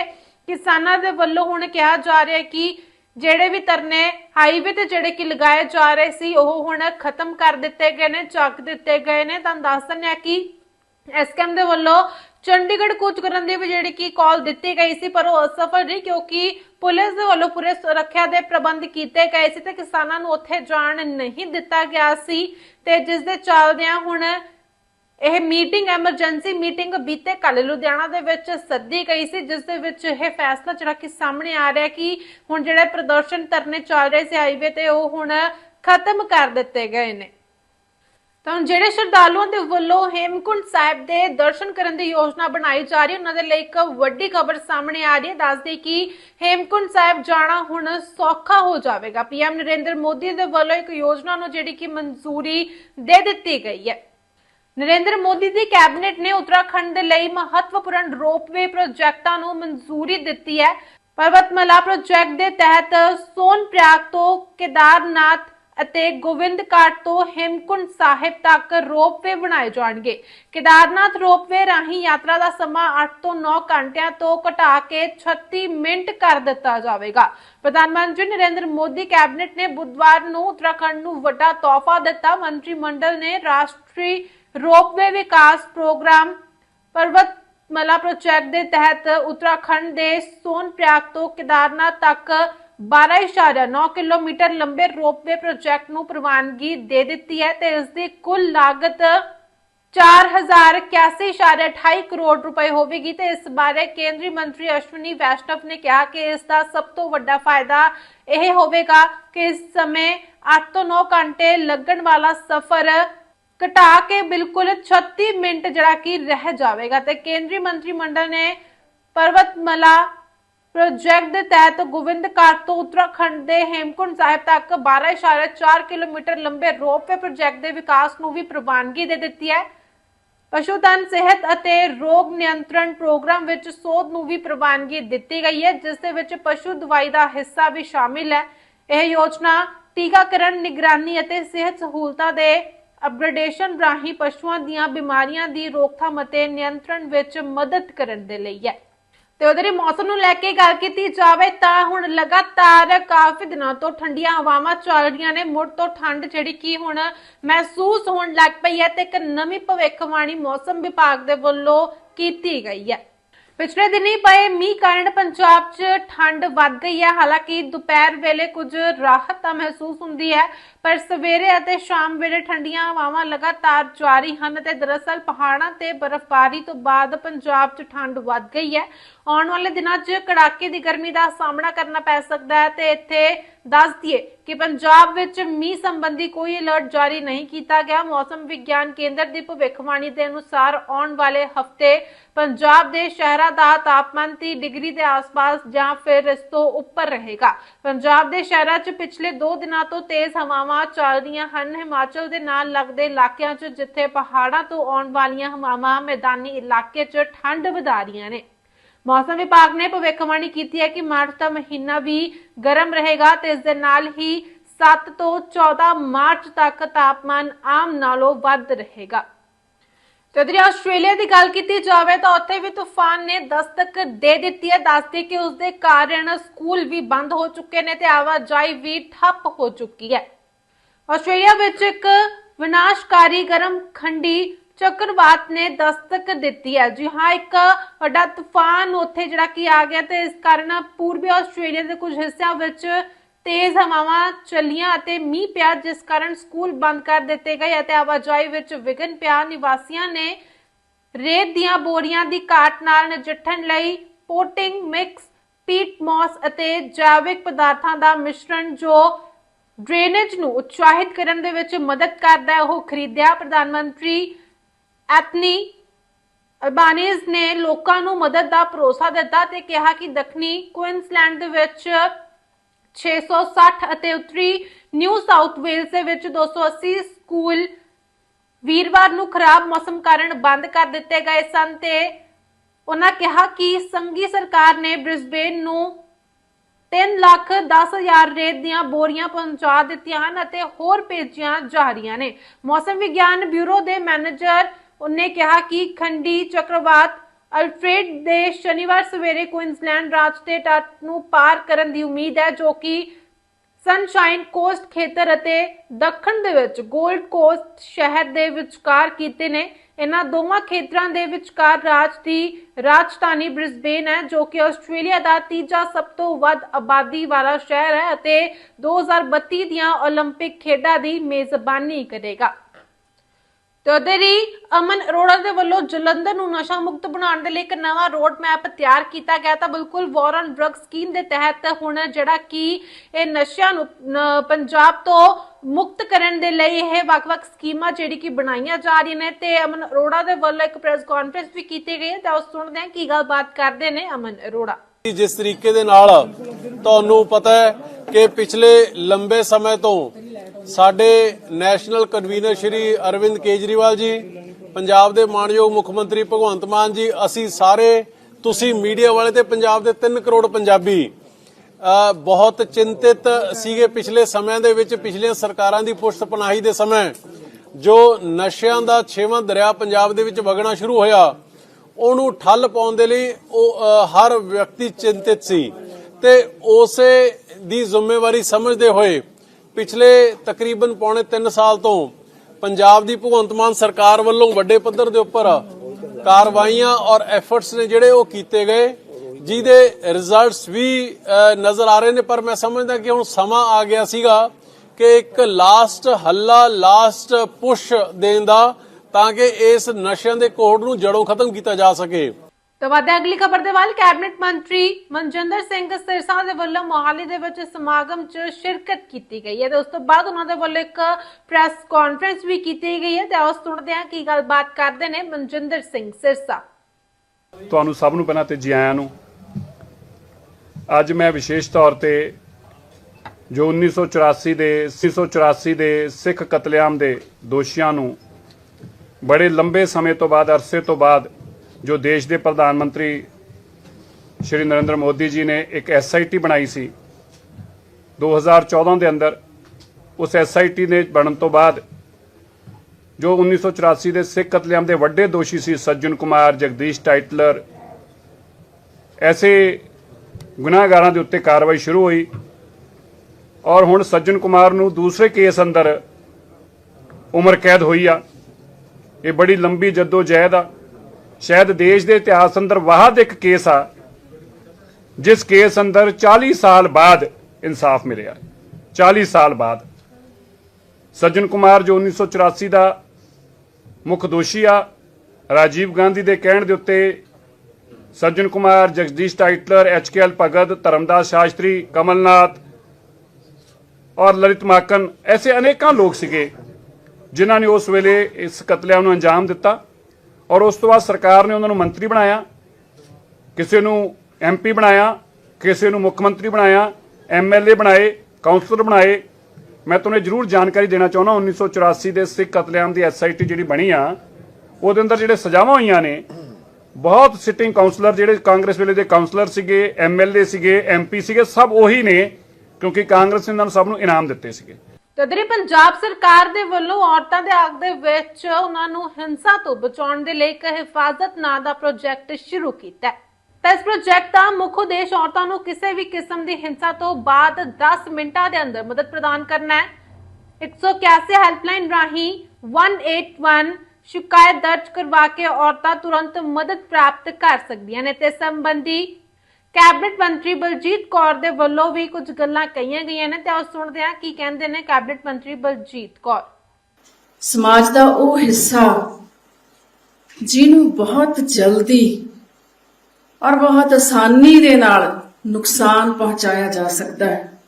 ਕਿਸਾਨਾਂ ਦੇ ਵੱਲੋਂ ਹੁਣ ਕਿਹਾ ਜਾ ਰਿਹਾ ਕਿ ਜਿਹੜੇ ਵੀ ਤਰਨੇ ਹਾਈਵੇ ਤੇ ਜਿਹੜੇ ਕਿ ਲਗਾਏ ਜਾ ਰਹੇ ਸੀ, ਉਹ ਹੁਣ ਖਤਮ ਕਰ ਦਿੱਤੇ ਗਏ ਨੇ, ਚੱਕ ਦਿੱਤੇ ਗਏ ਨੇ। ਤੁਹਾਨੂੰ ਦੱਸ ਦਿੰਦੇ ਆ ਕਿ ਐਸਕੇਐਮ ਦੇ ਵੱਲੋਂ ਚੰਡੀਗੜ੍ਹ ਕੂਚ ਕਰਨ ਦੀ ਵੀ ਜਿਹੜੀ ਕਿ ਕਾਲ ਦਿੱਤੀ ਗਈ ਸੀ, ਪਰ ਉਹ ਅਸਫਲ ਰਹੀ ਕਿਉਂਕਿ ਪੁਲਿਸ ਦੇ ਵੱਲੋਂ ਪੂਰੇ ਸੁਰੱਖਿਆ ਦੇ ਪ੍ਰਬੰਧ ਕੀਤੇ ਗਏ ਸੀ ਤੇ ਕਿਸਾਨਾਂ ਨੂੰ ਉੱਥੇ ਜਾਣ ਨਹੀਂ ਦਿੱਤਾ ਗਿਆ ਸੀ ਤੇ ਜਿਸ ਦੇ ਚੱਲਦਿਆਂ ਹੁਣ ਇਹ ਮੀਟਿੰਗ, ਐਮਰਜੈਂਸੀ ਮੀਟਿੰਗ ਬੀਤੇ ਕੱਲ ਲੁਧਿਆਣਾ ਦੇ ਵਿੱਚ ਸੱਦੀ ਗਈ ਸੀ, ਜਿਸ ਦੇ ਵਿੱਚ ਇਹ ਫੈਸਲਾ ਜਿਹੜਾ ਕਿ ਸਾਹਮਣੇ ਆ ਰਿਹਾ ਕਿ ਹੁਣ ਜਿਹੜੇ ਪ੍ਰਦਰਸ਼ਨ ਧਰਨੇ ਚੱਲ ਰਹੇ ਸੀ ਹਾਈਵੇ ਤੇ, ਉਹ ਹੁਣ ਖਤਮ ਕਰ ਦਿੱਤੇ ਗਏ ਨੇ। ਤਾਂ ਹੁਣ ਜਿਹੜੇ ਸ਼ਰਧਾਲੂਆਂ ਦੇ ਵੱਲੋਂ ਹੇਮਕੁੰਟ ਸਾਹਿਬ ਦੇ ਦਰਸ਼ਨ ਕਰਨ ਦੀ ਯੋਜਨਾ ਬਣਾਈ ਜਾ ਰਹੀ ਹੈ, ਉਹਨਾਂ ਦੇ ਲਈ ਇੱਕ ਵੱਡੀ ਖਬਰ ਸਾਹਮਣੇ ਆ ਰਹੀ ਹੈ। ਦੱਸਦੇ ਕਿ ਹੇਮਕੁੰਟ ਸਾਹਿਬ ਜਾਣਾ ਹੁਣ ਸੌਖਾ ਹੋ ਜਾਵੇਗਾ। ਪੀਐਮ ਨਰਿੰਦਰ ਮੋਦੀ ਦੇ ਵੱਲੋਂ ਇੱਕ ਯੋਜਨਾ ਨੂੰ ਜਿਹੜੀ ਕਿ ਮਨਜ਼ੂਰੀ ਦੇ ਦਿੱਤੀ ਗਈ ਹੈ। ਨਰਿੰਦਰ ਮੋਦੀ ਦੀ ਕੈਬਨਿਟ ਨੇ ਉੱਤਰਾਖੰਡ ਦੇ ਲਈ ਮਹੱਤਵਪੂਰਨ ਰੋਪਵੇ ਪ੍ਰੋਜੈਕਟਾਂ ਨੂੰ ਮਨਜ਼ੂਰੀ ਦਿੱਤੀ ਹੈ। ਪਰਬਤਮਲਾ ਪ੍ਰੋਜੈਕਟ ਦੇ ਤਹਿਤ ਸੋਨਪ੍ਰਯਾਗ ਤੋਂ ਕੇਦਾਰਨਾਥ ਅਤੇ ਗੋਵਿੰਦ ਘਾਟ ਤੋਂ ਹੇਮਕੁੰਟ ਸਾਹਿਬ ਤੱਕ ਰੋਪਵੇ ਬਣਾਏ ਜਾਣਗੇ। ਕੇਦਾਰਨਾਥ ਰੋਪਵੇ ਰਾਹੀਂ ਯਾਤਰਾ ਦਾ ਸਮਾਂ 8 ਤੋਂ 9 ਘੰਟਿਆਂ ਤੋਂ ਘਟਾ ਕੇ 36 ਮਿੰਟ ਕਰ ਦਿੱਤਾ ਜਾਵੇਗਾ। ਪ੍ਰਧਾਨ ਮੰਤਰੀ ਨਰਿੰਦਰ ਮੋਦੀ ਕੈਬਨਿਟ ਨੇ ਬੁੱਧਵਾਰ ਨੂੰ ਉੱਤਰਾਖੰਡ ਨੂੰ ਵੱਡਾ ਤੋਹਫਾ ਦਿੱਤਾ। ਮੰਤਰੀ ਮੰਡਲ ਨੇ ਰਾਸ਼ਟਰੀ ਰੋਪਵੇ ਵਿਕਾਸ ਪ੍ਰੋਗਰਾਮ ਪਰਬਤ ਮਲਾ ਪ੍ਰੋਜੈਕਟ ਦੇ ਤਹਿਤ ਉੱਤਰਾਖੰਡ ਦੇ ਸੋਨਪ੍ਰਯਾਗ ਤੋਂ ਕੇਦਾਰਨਾਥ ਤੱਕ 12.9 ਕਿਲੋਮੀਟਰ ਲੰਬੇ ਰੋਪਵੇ ਪ੍ਰੋਜੈਕਟ ਨੂੰ ਪ੍ਰਵਾਨਗੀ ਦੇ ਦਿੱਤੀ ਹੈ ਤੇ ਇਸ ਦੀ ਕੁੱਲ ਲਾਗਤ 4081.28 ਕਰੋੜ ਰੁਪਏ ਹੋਵੇਗੀ ਤੇ ਇਸ ਬਾਰੇ ਕੇਂਦਰੀ ਮੰਤਰੀ ਅਸ਼ਵਨੀ ਵੈਸ਼ਨਵ ਨੇ ਕਿਹਾ ਕਿ ਇਸ ਦਾ ਸਭ ਤੋਂ ਵੱਡਾ ਫਾਇਦਾ ਇਹ ਹੋਵੇਗਾ ਕਿ ਇਸ ਸਮੇਂ 8 ਤੋਂ 9 ਘੰਟੇ ਲੱਗਣ ਵਾਲਾ ਸਫ਼ਰ ਘਟਾ ਕੇ ਬਿਲਕੁਲ 36 ਮਿੰਟ ਜਿਹੜਾ ਕਿ ਰਹਿ ਜਾਵੇਗਾ। ਤੇ ਕੇਂਦਰੀ ਮੰਤਰੀ ਮੰਡਲ ਨੇ ਪਰਬਤਮਲਾ ਪ੍ਰੋਜੈਕਟ ਦੇ ਤਹਿਤ ਗੋਬਿੰਦ ਘਾਟ ਤੋਂ ਉੱਤਰਾਖੰਡ ਦੇ ਹੇਮਕੁੰਟ ਸਾਹਿਬ ਤੱਕ 12.4 ਕਿਲੋਮੀਟਰ ਲੰਬੇ ਰੋਪਵੇ ਪ੍ਰੋਜੈਕਟ ਦੇ ਵਿਕਾਸ ਨੂੰ ਵੀ ਪ੍ਰਵਾਨਗੀ ਦੇ ਦਿੱਤੀ ਹੈ। ਪਸ਼ੂਧਨ, ਸਿਹਤ ਅਤੇ ਰੋਗ ਨਿਯੰਤਰਣ ਪ੍ਰੋਗਰਾਮ ਵਿੱਚ ਸੋਧ ਨੂੰ ਵੀ ਪ੍ਰਵਾਨਗੀ ਦਿੱਤੀ ਗਈ ਹੈ, ਜਿਸ ਦੇ ਵਿੱਚ ਪਸ਼ੂ ਦਵਾਈ ਦਾ ਹਿੱਸਾ ਵੀ ਸ਼ਾਮਿਲ ਹੈ। ਇਹ ਯੋਜਨਾ ਟੀਕਾਕਰਨ ਨਿਗਰਾਨੀ ਅਤੇ ਸਿਹਤ ਸਹੂਲਤਾਂ ਦੇ ਅਪਗ੍ਰੇਡੇਸ਼ਨ ਰਾਹੀਂ ਪਸ਼ੂਆਂ ਦੀਆਂ ਬਿਮਾਰੀਆਂ ਦੀ ਰੋਕਥਾਮ ਅਤੇ ਨਿਯੰਤਰਣ ਵਿੱਚ ਮਦਦ ਕਰਨ ਦੇ ਲਈ ਹੈ। ਤੇ ਉਧਰ ਹੀ ਮੌਸਮ ਨੂੰ ਲੈ ਕੇ ਗੱਲ ਕੀਤੀ ਜਾਵੇ ਤਾਂ ਹੁਣ ਲਗਾਤਾਰ ਕਾਫੀ ਦਿਨਾਂ ਤੋਂ ਠੰਡੀਆਂ ਹਵਾਵਾਂ ਚੱਲ ਰਹੀਆਂ ਨੇ, ਮੁੜ ਤੋਂ ਠੰਡ ਜਿਹੜੀ ਕੀ ਹੁਣ ਮਹਿਸੂਸ ਹੋਣ ਲੱਗ ਪਈ ਹੈ ਤੇ ਇੱਕ ਨਵੀਂ ਭਵਿੱਖਬਾਣੀ ਮੌਸਮ ਵਿਭਾਗ ਦੇ ਵੱਲੋਂ ਕੀਤੀ ਗਈ ਹੈ। ਪਿਛਲੇ ਦਿਨੀ ਪਏ ਮੀਂਹ ਕਾਰਨ ਪੰਜਾਬ 'ਚ ਠੰਡ ਵੱਧ ਗਈ ਹੈ, ਹਾਲਾਂਕਿ ਦੁਪਹਿਰ ਵੇਲੇ ਕੁਝ ਰਾਹਤ ਤਾਂ ਮਹਿਸੂਸ ਹੁੰਦੀ ਹੈ। ਪਰ ਸਵੇਰੇ ਅਤੇ ਸ਼ਾਮ ਵੇਲੇ ਠੰਡੀਆਂ ਹਵਾਵਾਂ ਲਗਾਤਾਰ ਜਾਰੀ ਹਨ ਤੇ ਦਰਅਸਲ ਪਹਾੜਾਂ ਤੇ ਬਰਫ਼ਬਾਰੀ ਤੋਂ ਬਾਅਦ ਪੰਜਾਬ 'ਚ ਠੰਡ ਵੱਧ ਗਈ ਹੈ। ਆਉਣ ਵਾਲੇ ਦਿਨਾਂ 'ਚ ਕੜਾਕੇ ਦੀ ਗਰਮੀ ਦਾ ਸਾਹਮਣਾ ਕਰਨਾ ਪੈ ਸਕਦਾ ਹੈ ਤੇ ਇੱਥੇ ਦੱਸ ਦਈਏ ਕਿ ਪੰਜਾਬ ਵਿੱਚ ਮੀਂਹ ਸੰਬੰਧੀ ਕੋਈ ਅਲਰਟ ਜਾਰੀ ਨਹੀਂ ਕੀਤਾ ਗਿਆ। ਮੌਸਮ ਵਿਗਿਆਨ ਕੇਂਦਰ ਦੀ ਭਵਿੱਖਬਾਣੀ ਦੇ ਅਨੁਸਾਰ ਆਉਣ ਵਾਲੇ ਹਫ਼ਤੇ ਪੰਜਾਬ ਦੇ ਸ਼ਹਿਰਾਂ ਦਾ ਤਾਪਮਾਨ 30 ਡਿਗਰੀ ਦੇ ਆਸ-ਪਾਸ ਜਾਂ ਫਿਰ ਇਸ ਤੋਂ ਉੱਪਰ ਰਹੇਗਾ। ਪੰਜਾਬ ਦੇ ਸ਼ਹਿਰਾਂ 'ਚ ਪਿਛਲੇ 2 ਦਿਨਾਂ ਤੋਂ ਤੇਜ਼ ਹਵਾਵਾਂ ਚੱਲ ਰਹੀਆਂ ਹਨ। ਹਿਮਾਚਲ ਦੇ ਨਾਲ ਲੱਗਦੇ ਇਲਾਕਿਆਂ 'ਚ ਜਿੱਥੇ ਪਹਾੜਾਂ ਤੋਂ ਆਉਣ ਵਾਲੀਆਂ ਹਵਾਵਾਂ ਮੈਦਾਨੀ ਇਲਾਕੇ 'ਚ ਠੰਡ ਵਧਾ ਰਹੀਆਂ ਨੇ। ਮੌਸਮ ਵਿਭਾਗ ਨੇ ਭਵਿੱਖਬਾਣੀ ਕੀਤੀ ਹੈ ਕਿ ਮਾਰਚ ਦਾ ਮਹੀਨਾ ਵੀ ਗਰਮ ਰਹੇਗਾ ਤੇ ਇਸ ਦੇ ਨਾਲ ਹੀ 7 ਤੋਂ 14 ਮਾਰਚ ਤੱਕ ਤਾਪਮਾਨ ਆਮ ਨਾਲੋਂ ਵੱਧ ਰਹੇਗਾ। ਤੇ ਅਗਰ ਆਸਟ੍ਰੇਲੀਆ ਦੀ ਗੱਲ ਕੀਤੀ ਜਾਵੇ ਤਾਂ ਉੱਥੇ ਵੀ ਤੂਫਾਨ ਨੇ ਦਸਤਕ ਦੇ ਦਿੱਤੀ ਹੈ। ਦੱਸਦੇ ਕਿ ਉਸ ਦੇ ਕਾਰਨ ਸਕੂਲ ਵੀ ਬੰਦ ਹੋ ਚੁੱਕੇ ਨੇ ਤੇ ਆਵਾਜਾਈ ਵੀ ਠੱਪ ਹੋ ਚੁੱਕੀ ਹੈ। ਆਸਟ੍ਰੇਲੀਆ ਵਿੱਚ ਇੱਕ ਵਿਨਾਸ਼ਕਾਰੀ ਗਰਮ ਖੰਡੀ ਚੱਕਰਵਾਤ ਨੇ ਦਸਤਕ ਦਿੱਤੀ ਹੈ। ਜੀ ਹਾਂ, ਇੱਕ ਵੱਡਾ ਤੂਫਾਨ ਉੱਥੇ ਜਿਹੜਾ ਕਿ ਆ ਗਿਆ ਤੇ ਇਸ ਕਾਰਨ ਪੂਰਬੀ ਆਸਟ੍ਰੇਲੀਆ ਦੇ ਕੁਝ ਹਿੱਸਿਆਂ ਵਿੱਚ ਤੇਜ਼ ਹਵਾਵਾਂ ਚੱਲੀਆਂ ਅਤੇ ਮੀਂਹ ਪਿਆ, ਜਿਸ ਕਾਰਨ ਸਕੂਲ ਬੰਦ ਕਰ ਦਿੱਤੇ ਗਏ ਅਤੇ ਆਵਾਜਾਈ ਵਿੱਚ ਵਿਘਨ ਪਿਆ। ਨਿਵਾਸੀਆਂ ਨੇ ਰੇਤ ਦੀਆਂ ਬੋਰੀਆਂ ਦੀ ਘਾਟ ਨਾਲ ਨਜਿੱਠਣ ਲਈ ਪੋਟਿੰਗ ਮਿਕਸ, ਪੀਟ ਮੌਸ ਅਤੇ ਜੈਵਿਕ ਪਦਾਰਥਾਂ ਦਾ ਮਿਸ਼ਰਣ, ਜੋ ਡਰੇਨੇਜ ਨੂੰ ਉਤਸ਼ਾਹਿਤ ਕਰਨ ਦੇ ਵਿੱਚ ਮਦਦ ਕਰਦਾ ਹੈ। ਉਹ ਖਰੀਦਿਆ। ਪ੍ਰਧਾਨ ਮੰਤਰੀ ਐਥਨੀ ਅਲਬਾਨੀਜ਼ ਨੇ ਲੋਕਾਂ ਨੂੰ ਮਦਦ ਦਾ ਭਰੋਸਾ ਦਿੱਤਾ ਤੇ ਕਿਹਾ ਕਿ ਦੱਖਣੀ ਕੁਇਨਸਲੈਂਡ ਦੇ ਵਿੱਚ 660 ਅਤੇ ਉੱਤਰੀ ਨਿਊ ਸਾਊਥ ਵੇਲਸ ਦੇ ਵਿੱਚ 280 ਸਕੂਲ ਵੀਰਵਾਰ ਨੂੰ ਖਰਾਬ ਮੌਸਮ ਕਾਰਨ ਬੰਦ ਕਰ ਦਿੱਤੇ ਗਏ ਸਨ ਤੇ ਉਹਨਾਂ ਕਿਹਾ ਕਿ ਸੰਘੀ ਸਰਕਾਰ ਨੇ ਬ੍ਰਿਸਬੇਨ ਨੂੰ 3 ਲੱਖ 10 ਹਜ਼ਾਰ ਰੇਤ ਦੀਆਂ ਬੋਰੀਆਂ ਪਹੁੰਚਾ ਦਿੱਤੀਆਂ ਹਨ ਅਤੇ ਹੋਰ ਭੇਜੀਆਂ ਜਾ ਰਹੀਆਂ ਨੇ। ਮੌਸਮ ਵਿਗਿਆਨ ਬਿਊਰੋ ਦੇ ਮੈਨੇਜਰ ਉਹਨੇ ਕਿਹਾ ਕਿ ਖੰਡੀ ਚੱਕਰਵਾਤ ਅਲਫ੍ਰੇਡ ਦੇ ਸ਼ਨੀਵਾਰ ਸਵੇਰੇ ਕੁਇਨਸਲੈਂਡ ਰਾਜ ਦੇ ਤੱਟ ਨੂੰ ਪਾਰ ਕਰਨ ਦੀ ਉਮੀਦ ਹੈ, ਜੋ ਕਿ ਸਨਸ਼ਾਈਨ ਕੋਸਟ ਖੇਤਰ ਅਤੇ ਦੱਖਣ ਦੇ ਵਿੱਚ 골ਡ ਕੋਸਟ ਸ਼ਹਿਰ ਦੇ ਵਿਚਕਾਰ ਕੀਤੇ ਨੇ। ਇਹਨਾਂ ਦੋਵਾਂ ਖੇਤਰਾਂ ਦੇ ਵਿਚਕਾਰ ਰਾਜ ਦੀ ਰਾਜਧਾਨੀ ਬ੍ਰਿਸਬੇਨ ਹੈ ਜੋ ਕਿ ਆਸਟ੍ਰੇਲੀਆ ਦਾ ਤੀਜਾ ਸਭ ਤੋਂ ਵੱਧ ਆਬਾਦੀ ਵਾਲਾ ਸ਼ਹਿਰ ਹੈ ਅਤੇ 2032 ਦੀਆਂ 올림픽 ਖੇਡਾਂ ਦੀ ਮੇਜ਼ਬਾਨੀ ਕਰੇਗਾ ਤੇ ਉਧਰ ਹੀ ਅਮਨ ਅਰੋੜਾ ਦੇ ਵੱਲੋਂ ਜਲੰਧਰ ਨੂੰ ਨਸ਼ਾ ਮੁਕਤ ਬਣਾਉਣ ਦੇ ਲਈ ਇੱਕ ਨਵਾਂ ਰੋਡ ਮੈਪ ਤਿਆਰ ਕੀਤਾ ਗਿਆ ਤਾਂ ਬਿਲਕੁਲ ਵਾਰ ਔਨ ਡਰੱਗ ਸਕੀਮ ਦੇ ਤਹਿਤ ਹੁਣ ਜਿਹੜਾ ਕਿ ਇਹ ਨਸ਼ਿਆਂ ਨੂੰ ਪੰਜਾਬ ਤੋਂ ਮੁਕਤ ਕਰਨ ਦੇ ਲਈ ਇਹ ਵੱਖ-ਵੱਖ ਸਕੀਮਾਂ ਜਿਹੜੀ ਕਿ ਬਣਾਈਆਂ ਜਾ ਰਹੀਆਂ ਨੇ ਤੇ ਅਮਨ ਅਰੋੜਾ ਦੇ ਵੱਲੋਂ ਇੱਕ ਪ੍ਰੈਸ ਕਾਨਫਰੰਸ ਵੀ ਕੀਤੀ ਗਈ ਹੈ। ਤਾਂ ਉਹ ਸੁਣਦੇ ਹਾਂ ਕੀ ਗੱਲਬਾਤ ਕਰਦੇ ਨੇ ਅਮਨ ਅਰੋੜਾ। ਜਿਸ ਤਰੀਕੇ ਦੇ ਨਾਲ ਤੁਹਾਨੂੰ ਪਤਾ ਹੈ ਕਿ ਪਿਛਲੇ ਲੰਬੇ ਸਮੇਂ ਤੋਂ ਸਾਡੇ ਨੈਸ਼ਨਲ ਕਨਵੀਨਰ ਸ਼੍ਰੀ ਅਰਵਿੰਦ ਕੇਜਰੀਵਾਲ ਜੀ, ਪੰਜਾਬ ਦੇ ਮਾਨਯੋਗ ਮੁੱਖ ਮੰਤਰੀ ਭਗਵੰਤ ਮਾਨ ਜੀ, ਅਸੀਂ ਸਾਰੇ, ਤੁਸੀਂ ਮੀਡੀਆ ਵਾਲੇ ਤੇ ਪੰਜਾਬ ਦੇ 3 ਕਰੋੜ ਪੰਜਾਬੀ ਬਹੁਤ ਚਿੰਤਿਤ ਸੀਗੇ ਪਿਛਲੇ ਸਮਿਆਂ ਦੇ ਵਿੱਚ, ਪਿਛਲੀਆਂ ਸਰਕਾਰਾਂ ਦੀ ਪੁਸ਼ਤ ਪਨਾਹੀ ਦੇ ਸਮੇਂ, ਜੋ ਨਸ਼ਿਆਂ ਦਾ ਛੇਵਾਂ ਦਰਿਆ ਪੰਜਾਬ ਦੇ ਵਿੱਚ ਵਗਣਾ ਸ਼ੁਰੂ ਹੋਇਆ, ਉਹਨੂੰ ਠੱਲ ਪਾਉਣ ਦੇ ਲਈ ਉਹ ਹਰ ਵਿਅਕਤੀ ਚਿੰਤਿਤ ਸੀ ਤੇ ਉਸੇ ਦੀ ਜ਼ਿੰਮੇਵਾਰੀ ਸਮਝਦੇ ਹੋਏ ਪਿਛਲੇ ਤਕਰੀਬਨ ਪੌਣੇ 3 ਸਾਲ ਤੋਂ ਪੰਜਾਬ ਦੀ ਭਗਵੰਤ ਮਾਨ ਸਰਕਾਰ ਵੱਲੋਂ ਵੱਡੇ ਪੱਧਰ ਦੇ ਉੱਪਰ ਕਾਰਵਾਈਆਂ ਔਰ ਐਫਰਟਸ ਨੇ ਜਿਹੜੇ ਉਹ ਕੀਤੇ ਗਏ, ਜਿਹਦੇ ਰਿਜ਼ਲਟਸ ਵੀ ਨਜ਼ਰ ਆ ਰਹੇ ਨੇ, ਪਰ ਮੈਂ ਸਮਝਦਾ ਕਿ ਹੁਣ ਸਮਾਂ ਆ ਗਿਆ ਸੀਗਾ ਕਿ ਇੱਕ ਲਾਸਟ ਹੱਲਾ ਲਾਸਟ ਪੁਸ਼ ਦੇਣ ਦਾ, ਤਾਂ ਕਿ ਇਸ ਨਸ਼ਿਆਂ ਦੇ ਕੋੜ ਨੂੰ ਜੜੋਂ ਖਤਮ ਕੀਤਾ ਜਾ ਸਕੇ। ਤਾਂ ਵਾਧਾ ਅਗਲੀ ਖਬਰ ਦੇ ਵੱਲ ਕੈਬਨਿਟ ਮੰਤਰੀ ਮਨਜਿੰਦਰ ਸਿੰਘ ਸਿਰਸਾ ਦੇ ਵੱਲੋਂ ਮੋਹਾਲੀ ਦੇ ਵਿੱਚ ਸਮਾਗਮ 'ਚ ਸ਼ਿਰਕਤ ਕੀਤੀ ਗਈ ਹੈ ਤੇ ਉਸ ਤੋਂ ਬਾਅਦ ਉਹਨਾਂ ਦੇ ਵੱਲੋਂ ਇੱਕ ਪ੍ਰੈਸ ਕਾਨਫਰੰਸ ਵੀ ਕੀਤੀ ਗਈ ਹੈ ਤੇ ਆਓ ਸੁਣਦੇ ਹਾਂ ਕੀ ਗੱਲਬਾਤ ਕਰਦੇ ਨੇ ਮਨਜਿੰਦਰ ਸਿੰਘ ਸਿਰਸਾ। ਤੁਹਾਨੂੰ ਸਭ ਨੂੰ ਪਹਿਲਾਂ ਤੇ ਜੀ ਆਇਆਂ ਨੂੰ, ਅੱਜ ਮੈਂ ਵਿਸ਼ੇਸ਼ ਤੌਰ ਤੇ ਜੋ 1984 ਦੇ 1984 ਦੇ ਸਿੱਖ ਕਤਲੇਆਮ ਦੇ ਦੋਸ਼ੀਆਂ ਨੂੰ ਬੜੇ ਲੰਬੇ ਸਮੇਂ ਤੋਂ ਬਾਅਦ, ਅਰਸੇ ਤੋਂ ਬਾਅਦ ਜੋ ਦੇਸ਼ ਦੇ ਪ੍ਰਧਾਨ ਮੰਤਰੀ ਸ਼੍ਰੀ ਨਰਿੰਦਰ ਮੋਦੀ ਜੀ ਨੇ ਇੱਕ ਐਸਆਈਟੀ ਬਣਾਈ ਸੀ 2014 ਦੇ ਅੰਦਰ ਉਸ ਐਸਆਈਟੀ ਨੇ ਬਣਨ ਤੋਂ ਬਾਅਦ, ਜੋ 1984 ਦੇ ਸਿੱਖ ਕਤਲੇਆਮ ਦੇ ਵੱਡੇ ਦੋਸ਼ੀ ਸੀ ਸੱਜਣ ਕੁਮਾਰ, ਜਗਦੀਸ਼ ਟਾਈਟਲਰ, ਐਸੇ ਗੁਨਾਹਗਾਰਾਂ ਦੇ ਉੱਤੇ ਕਾਰਵਾਈ ਸ਼ੁਰੂ ਹੋਈ ਔਰ ਹੁਣ ਸੱਜਣ ਕੁਮਾਰ ਨੂੰ ਦੂਸਰੇ ਕੇਸ ਅੰਦਰ ਉਮਰ ਕੈਦ ਹੋਈ ਆ। ਇਹ ਬੜੀ ਲੰਬੀ ਜੱਦੋ ਜਹਿਦ ਆ। ਸ਼ਾਇਦ ਦੇਸ਼ ਦੇ ਇਤਿਹਾਸ ਅੰਦਰ ਵਾਹਦ ਇੱਕ ਕੇਸ ਆ, ਜਿਸ ਕੇਸ ਅੰਦਰ 40 ਸਾਲ ਬਾਅਦ ਇਨਸਾਫ ਮਿਲਿਆ। 40 ਸਾਲ ਬਾਅਦ। ਸੱਜਣ ਕੁਮਾਰ ਜੋ 1984 ਦਾ ਮੁੱਖ ਦੋਸ਼ੀ ਆ, ਰਾਜੀਵ ਗਾਂਧੀ ਦੇ ਕਹਿਣ ਦੇ ਉੱਤੇ ਸੱਜਣ ਕੁਮਾਰ, ਜਗਦੀਸ਼ ਟਾਈਟਲਰ ਐਚਕੇਐਲ ਭਗਤ, ਧਰਮਦਾਸ ਸ਼ਾਸਤਰੀ, ਕਮਲਨਾਥ ਔਰ ਲਲਿਤ ਮਾਕਨ, ਐਸੇ ਅਨੇਕਾਂ ਲੋਕ ਸੀਗੇ, ਜਿਨ੍ਹਾਂ ਨੇ ਉਸ ਵੇਲੇ ਇਸ ਕਤਲੇਆਮ ਨੂੰ ਅੰਜਾਮ ਦਿੱਤਾ। ਔਰ ਉਸ ਤੋਂ ਬਾਅਦ ਸਰਕਾਰ ਨੇ ਉਹਨਾਂ ਨੂੰ ਮੰਤਰੀ ਬਣਾਇਆ, ਕਿਸੇ ਨੂੰ ਐਮਪੀ ਬਣਾਇਆ, ਕਿਸੇ ਨੂੰ ਮੁੱਖ ਮੰਤਰੀ ਬਣਾਇਆ ਐਮਐਲਏ ਬਣਾਏ ਕਾਉਂਸਲਰ ਬਣਾਏ। ਮੈਂ ਤੁਹਾਨੂੰ ਜ਼ਰੂਰ ਜਾਣਕਾਰੀ ਦੇਣਾ ਚਾਹੁੰਦਾ 1984 ਦੇ ਸਿੱਖ ਕਤਲੇਆਮ ਦੀ ਐਸਆਈਟੀ ਜਿਹੜੀ ਬਣੀ ਆ, ਉਹਦੇ ਅੰਦਰ ਜਿਹੜੇ ਸਜ਼ਾਵਾਂ ਹੋਈਆਂ ਨੇ, ਬਹੁਤ ਸਿਟਿੰਗ ਕਾਉਂਸਲਰ ਜਿਹੜੇ ਕਾਂਗਰਸ ਵੇਲੇ ਦੇ ਕਾਉਂਸਲਰ ਸੀਗੇ ਐਮਐਲਏ ਸੀਗੇ ਐਮਪੀ ਸੀਗੇ, ਸਭ ਉਹੀ ਨੇ, ਕਿਉਂਕਿ ਕਾਂਗਰਸ ਨੇ ਇਹਨਾਂ ਨੂੰ ਸਭ ਨੂੰ ਇਨਾਮ ਦਿੱਤੇ ਸੀਗੇ। ਤਦਰੀ ਪੰਜਾਬ ਸਰਕਾਰ ਦੇ ਵੱਲੋਂ ਔਰਤਾਂ ਦੇ ਹੱਕ ਦੇ ਵਿੱਚ ਉਹਨਾਂ ਨੂੰ ਹਿੰਸਾ ਤੋਂ ਬਚਾਉਣ ਦੇ ਲਈ ਇੱਕ ਹਿਫਾਜ਼ਤ ਨਾਂ ਦਾ ਪ੍ਰੋਜੈਕਟ ਸ਼ੁਰੂ ਕੀਤਾ ਹੈ। ਤਾਂ ਇਸ ਪ੍ਰੋਜੈਕਟ ਦਾ ਮੁੱਖ ਉਦੇਸ਼ ਔਰਤਾਂ ਨੂੰ ਕਿਸੇ ਵੀ ਕਿਸਮ ਦੀ ਹਿੰਸਾ ਤੋਂ ਬਾਅਦ 10 ਮਿੰਟਾਂ ਦੇ ਅੰਦਰ ਮਦਦ ਪ੍ਰਦਾਨ ਕਰਨਾ ਹੈ। 181 ਹੈਲਪਲਾਈਨ ਰਾਹੀਂ 181 ਸ਼ਿਕਾਇਤ ਦਰਜ ਕਰਵਾ ਕੇ ਔਰਤਾਂ ਤੁਰੰਤ ਮਦਦ ਪ੍ਰਾਪਤ ਕਰ ਸਕਦੀਆਂ ਨੇ। ਤੇ ਸੰਬੰਧੀ ਕੈਬਨਿਟ ਮੰਤਰੀ ਬਲਜੀਤ ਕੌਰ ਦੇ ਵੱਲੋਂ ਵੀ ਕੁਝ ਗੱਲਾਂ ਕਹੀਆਂ ਗਈਆਂ ਨੇ ਤੇ ਆਓ ਸੁਣਦੇ ਹਾਂ ਕੀ ਕਹਿੰਦੇ ਨੇ ਕੈਬਨਿਟ ਮੰਤਰੀ ਬਲਜੀਤ ਕੌਰ। ਸਮਾਜ ਦਾ ਉਹ ਹਿੱਸਾ ਜਿਹਨੂੰ ਬਹੁਤ ਜਲਦੀ ਔਰ ਬਹੁਤ ਆਸਾਨੀ ਦੇ ਨਾਲ ਨੁਕਸਾਨ ਪਹੁੰਚਾਇਆ ਜਾ ਸਕਦਾ ਹੈ।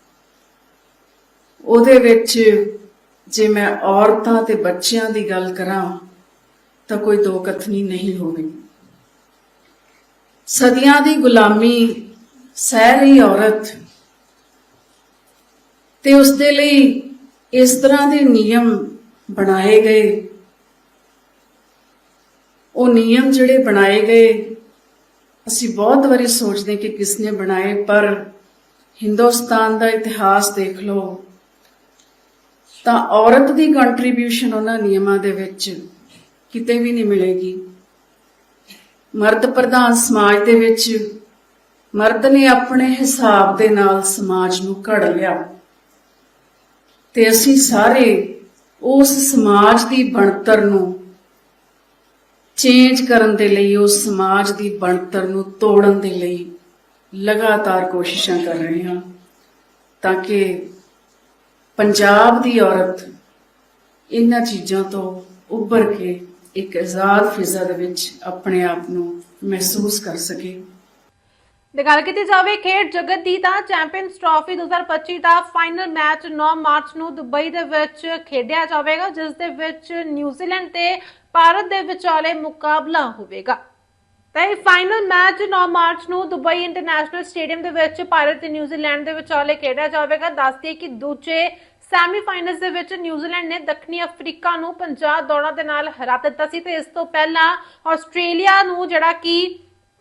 ਉਹਦੇ ਵਿੱਚ ਜੇ ਮੈਂ ਔਰਤਾਂ ਤੇ ਬੱਚਿਆਂ ਦੀ ਗੱਲ ਕਰਾਂ ਤਾਂ ਕੋਈ ਦੋ ਕਥਨੀ ਨਹੀਂ ਹੋਵੇਗੀ। ਸਦੀਆਂ ਦੀ ਗੁਲਾਮੀ ਸਹਿ ਰਹੀ ਔਰਤ ਤੇ ਉਸ ਦੇ ਲਈ ਇਸ ਤਰ੍ਹਾਂ ਦੇ ਨਿਯਮ ਬਣਾਏ ਗਏ। ਉਹ ਨਿਯਮ ਜਿਹੜੇ ਬਣਾਏ ਗਏ, ਅਸੀਂ ਬਹੁਤ ਵਾਰੀ ਸੋਚਦੇ ਕਿ ਕਿਸ ਨੇ ਬਣਾਏ, ਪਰ ਹਿੰਦੁਸਤਾਨ ਦਾ ਇਤਿਹਾਸ ਦੇਖ ਲਓ, ਤਾਂ ਔਰਤ ਦੀ ਕੰਟਰੀਬਿਊਸ਼ਨ ਉਹਨਾਂ ਨਿਯਮਾਂ ਦੇ ਵਿੱਚ ਕਿਤੇ ਵੀ ਨਹੀਂ ਮਿਲੇਗੀ। ਮਰਦ ਪ੍ਰਧਾਨ ਸਮਾਜ ਦੇ ਵਿੱਚ ਮਰਦ ਨੇ ਆਪਣੇ ਹਿਸਾਬ ਦੇ ਨਾਲ ਸਮਾਜ ਨੂੰ ਘੜ ਲਿਆ। ਤੇ ਅਸੀਂ ਸਾਰੇ ਉਸ ਸਮਾਜ ਦੀ ਬਣਤਰ ਨੂੰ ਚੇਂਜ ਕਰਨ ਦੇ ਲਈ, ਉਸ ਸਮਾਜ ਦੀ ਬਣਤਰ ਨੂੰ ਤੋੜਨ ਦੇ ਲਈ ਲਗਾਤਾਰ ਕੋਸ਼ਿਸ਼ਾਂ ਕਰ ਰਹੇ ਹਾਂ ਤਾਂ ਕਿ ਪੰਜਾਬ ਦੀ ਔਰਤ ਇਹਨਾਂ ਚੀਜ਼ਾਂ ਤੋਂ ਉੱਭਰ ਕੇ ਇੱਕ ਆਜ਼ਾਦ ਫਿਜ਼ਾ ਦੇ ਵਿੱਚ ਆਪਣੇ ਆਪ ਨੂੰ ਮਹਿਸੂਸ ਕਰ ਸਕੇ। ਤੇ ਗੱਲ ਕੀਤੀ ਜਾਵੇ, ਖੇਡ ਜਗਤ ਦੀ ਤਾਂ ਚੈਂਪੀਅਨਸ ਟਰਾਫੀ 2025 ਦਾ ਫਾਈਨਲ ਮੈਚ 9 ਮਾਰਚ ਨੂੰ ਦੁਬਈ ਦੇ ਵਿੱਚ ਖੇਡਿਆ ਜਾਵੇਗਾ, ਜਿਸ ਦੇ ਵਿੱਚ ਨਿਊਜ਼ੀਲੈਂਡ ਤੇ ਭਾਰਤ ਦੇ ਵਿਚਾਲੇ ਮੁਕਾਬਲਾ ਹੋਵੇਗਾ। ਤਾਂ ਇਹ ਫਾਈਨਲ ਮੈਚ 9 ਮਾਰਚ ਨੂੰ ਦੁਬਈ ਇੰਟਰਨੈਸ਼ਨਲ ਸਟੇਡੀਅਮ ਦੇ ਵਿੱਚ ਭਾਰਤ ਤੇ ਨਿਊਜ਼ੀਲੈਂਡ ਦੇ ਵਿਚਾਲੇ ਖੇਡਿਆ ਜਾਵੇਗਾ। ਦੱਸਦੀ ਕਿ ਦੂਜੇ ਸੈਮੀਫਾਈਨਲਸ ਦੇ ਵਿੱਚ ਨਿਊਜ਼ੀਲੈਂਡ ਨੇ ਦੱਖਣੀ ਅਫਰੀਕਾ ਨੂੰ 50 ਦੌੜਾਂ ਦੇ ਨਾਲ ਹਰਾ ਦਿੱਤਾ ਸੀ ਤੇ ਇਸ ਤੋਂ ਪਹਿਲਾਂ ਆਸਟ੍ਰੇਲੀਆ ਨੂੰ ਜਿਹੜਾ ਕਿ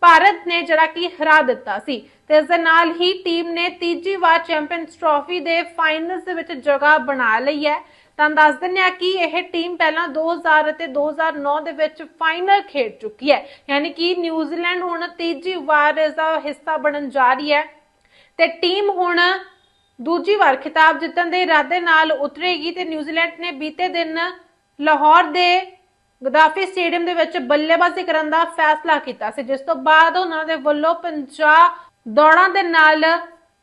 ਭਾਰਤ ਨੇ ਜਿਹੜਾ ਕਿ ਹਰਾ ਦਿੱਤਾ ਸੀ ਤੇ ਇਸ ਦੇ ਨਾਲ ਹੀ ਟੀਮ ਨੇ ਤੀਜੀ ਵਾਰ ਚੈਂਪੀਅਨਸ ਟਰਾਫੀ ਦੇ ਫਾਈਨਲਸ ਦੇ ਵਿੱਚ ਜਗ੍ਹਾ ਬਣਾ ਲਈ ਹੈ। ਤਾਂ ਦੱਸ ਦਿੰਦੇ ਆ ਕਿ ਇਹ ਟੀਮ ਪਹਿਲਾਂ 2000 ਅਤੇ 2009 ਦੇ ਵਿੱਚ ਫਾਈਨਲ ਖੇਡ ਚੁੱਕੀ ਹੈ। ਯਾਨੀ ਕਿ ਨਿਊਜ਼ੀਲੈਂਡ ਹੁਣ ਤੀਜੀ ਵਾਰ ਇਸ ਦਾ ਹਿੱਸਾ ਬਣਨ ਜਾ ਰਹੀ ਹੈ ਤੇ ਟੀਮ ਹੁਣ ਦੂਜੀ ਵਾਰ ਖਿਤਾਬ ਜਿੱਤਣ ਦੇ ਇਰਾਦੇ ਨਾਲ ਉਤਰੇਗੀ ਤੇ ਨਿਊਜ਼ੀਲੈਂਡ ਨੇ ਬੀਤੇ ਦਿਨ ਲਾਹੌਰ ਦੇ ਗਦਾਫੀ ਸਟੇਡੀਅਮ ਦੇ ਵਿੱਚ ਬੱਲੇਬਾਜ਼ੀ ਕਰਨ ਦਾ ਫੈਸਲਾ ਕੀਤਾ ਸੀ, ਜਿਸ ਤੋਂ ਬਾਅਦ ਉਹਨਾਂ ਦੇ ਵੱਲੋਂ 50 ਦੌੜਾਂ ਦੇ ਨਾਲ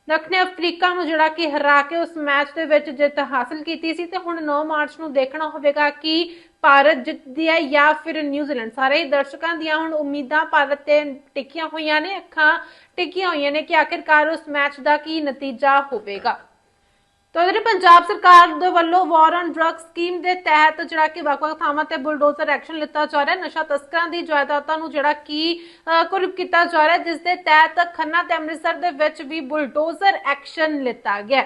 ਦੱਖਣੀ ਅਫਰੀਕਾ ਨੂੰ ਜਿਹੜਾ ਕਿ ਹਰਾ ਕੇ ਉਸ ਮੈਚ ਦੇ ਵਿੱਚ ਜਿੱਤ ਹਾਸਲ ਕੀਤੀ ਸੀ ਤੇ ਹੁਣ 9 ਮਾਰਚ ਨੂੰ ਦੇਖਣਾ ਹੋਵੇਗਾ ਕਿ ਭਾਰਤ ਜਿੱਤਦੀ ਹੈ ਜਾਂ ਫਿਰ ਨਿਊਜ਼ੀਲੈਂਡ। ਸਾਰੇ ਦਰਸ਼ਕਾਂ ਦੀਆਂ ਹੁਣ ਉਮੀਦਾਂ ਭਾਰਤ ਤੇ ਟਿਕੀਆਂ ਹੋਈਆਂ ਨੇ, ਅੱਖਾਂ ਟਿਕੀਆਂ ਹੋਈਆਂ ਨੇ ਕਿ ਆਖਿਰਕਾਰ ਉਸ ਮੈਚ ਦਾ ਕੀ ਨਤੀਜਾ ਹੋਵੇਗਾ। ਤਾਂ ਜਿਹੜੇ ਪੰਜਾਬ ਸਰਕਾਰ ਦੇ ਵੱਲੋਂ ਵਾਰ ਔਨ ਡਰੱਗ ਸਕੀਮ ਦੇ ਤਹਿਤ ਜਿਹੜਾ ਕਿ ਵੱਖ-ਵੱਖ ਥਾਵਾਂ ਤੇ ਬੁਲਡੋਜ਼ਰ ਐਕਸ਼ਨ ਲਿੱਤਾ ਜਾ ਰਿਹਾ ਨਸ਼ਾ ਤਸਕਰਾਂ ਦੀ ਜਾਇਦਾਦਾਂ ਨੂੰ ਜਿਹੜਾ ਕਿ ਅਹ, ਕੀਤਾ ਜਾ ਰਿਹਾ ਜਿਸ ਦੇ ਤਹਿਤ ਖੰਨਾ ਤੇ ਅੰਮ੍ਰਿਤਸਰ ਦੇ ਵਿੱਚ ਵੀ ਬੁਲਡੋਜ਼ਰ ਐਕਸ਼ਨ ਲਿੱਤਾ ਗਿਆ।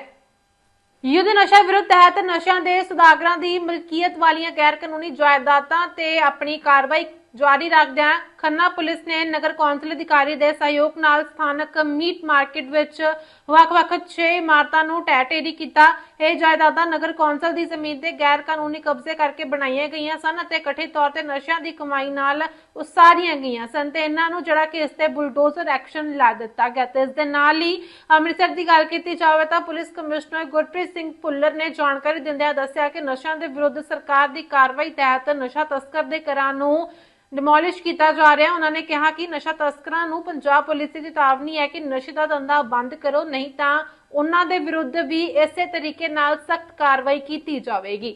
ਯੁੱਧ ਨਸ਼ਾ ਵਿਰੁੱਧ ਤਹਿਤ ਨਸ਼ਿਆਂ ਦੇ ਸੁਦਾਗਰਾਂ ਦੀ ਮਲਕੀਅਤ ਵਾਲੀਆਂ ਗੈਰ ਕਾਨੂੰਨੀ ਜਾਇਦਾਦਾਂ ਤੇ ਆਪਣੀ ਕਾਰਵਾਈ ਜਾਰੀ ਰੱਖਦਿਆਂ ਖੰਨਾ ਪੁਲਿਸ ਨੇ ਨਗਰ ਕੌਂਸਲ ਅਧਿਕਾਰੀ ਦੇ ਸਹਿਯੋਗ ਨਾਲ ਸਥਾਨਕ ਮੀਟ ਮਾਰਕੀਟ ਵਿੱਚ ਵੱਖ-ਵੱਖ 6 ਇਮਾਰਤਾਂ ਨੂੰ ਟੈਟੇਰੀ ਕੀਤਾ। ਇਹ ਜਾਇਦਾਦਾਂ ਨਗਰ ਕੌਂਸਲ ਦੀ ਜ਼ਮੀਨ ਤੇ ਗੈਰ ਕਾਨੂੰਨੀ ਕਬਜ਼ੇ ਕਰਕੇ ਬਣਾਈਆਂ ਗਈਆਂ ਸਨ ਅਤੇ ਕਠਿਤ ਤੌਰ ਤੇ ਨਸ਼ਿਆਂ ਦੀ ਕਮਾਈ ਨਾਲ ਉਸਾਰੀਆਂ ਗਈਆਂ ਸਨ ਤੇ ਇਹਨਾਂ ਨੂੰ ਜਿਹੜਾ ਕਿ ਇਸ ਤੇ ਬੁਲਡੋਜ਼ਰ ਐਕਸ਼ਨ ਲਾ ਦਿੱਤਾ ਗਿਆ ਤੇ ਇਸ ਦੇ ਨਾਲ ਹੀ ਅੰਮ੍ਰਿਤਸਰ ਦੀ ਗੱਲ ਕੀਤੀ ਜਾਵੇ ਤਾਂ ਪੁਲਿਸ ਕਮਿਸ਼ਨਰ ਗੁਰਪ੍ਰੀਤ ਸਿੰਘ ਭੁੱਲਰ ਨੇ ਜਾਣਕਾਰੀ ਦਿੰਦਿਆਂ ਦੱਸਿਆ ਕਿ ਨਸ਼ਿਆਂ ਦੇ ਵਿਰੁੱਧ ਸਰਕਾਰ ਦੀ ਕਾਰਵਾਈ ਤਹਿਤ ਨਸ਼ਾ ਤਸਕਰ ਦੇ ਘਰਾਂ ਨੂੰ ਡਿਮੋਲਿਸ਼ ਕੀਤਾ ਜਾ ਰਿਹਾ। ਉਹਨਾਂ ਨੇ ਕਿਹਾ ਕਿ ਨਸ਼ਾ ਤਸਕਰਾਂ ਨੂੰ ਪੰਜਾਬ ਪੁਲਿਸ ਦੀ ਚੇਤਾਵਨੀ ਹੈ ਕਿ ਨਸ਼ੇ ਦਾ ਧੰਦਾ ਬੰਦ ਕਰੋ, ਨਹੀਂ ਤਾਂ ਉਹਨਾਂ ਦੇ ਵਿਰੁੱਧ ਵੀ ਇਸੇ ਤਰੀਕੇ ਨਾਲ ਸਖਤ ਕਾਰਵਾਈ ਕੀਤੀ ਜਾਵੇਗੀ।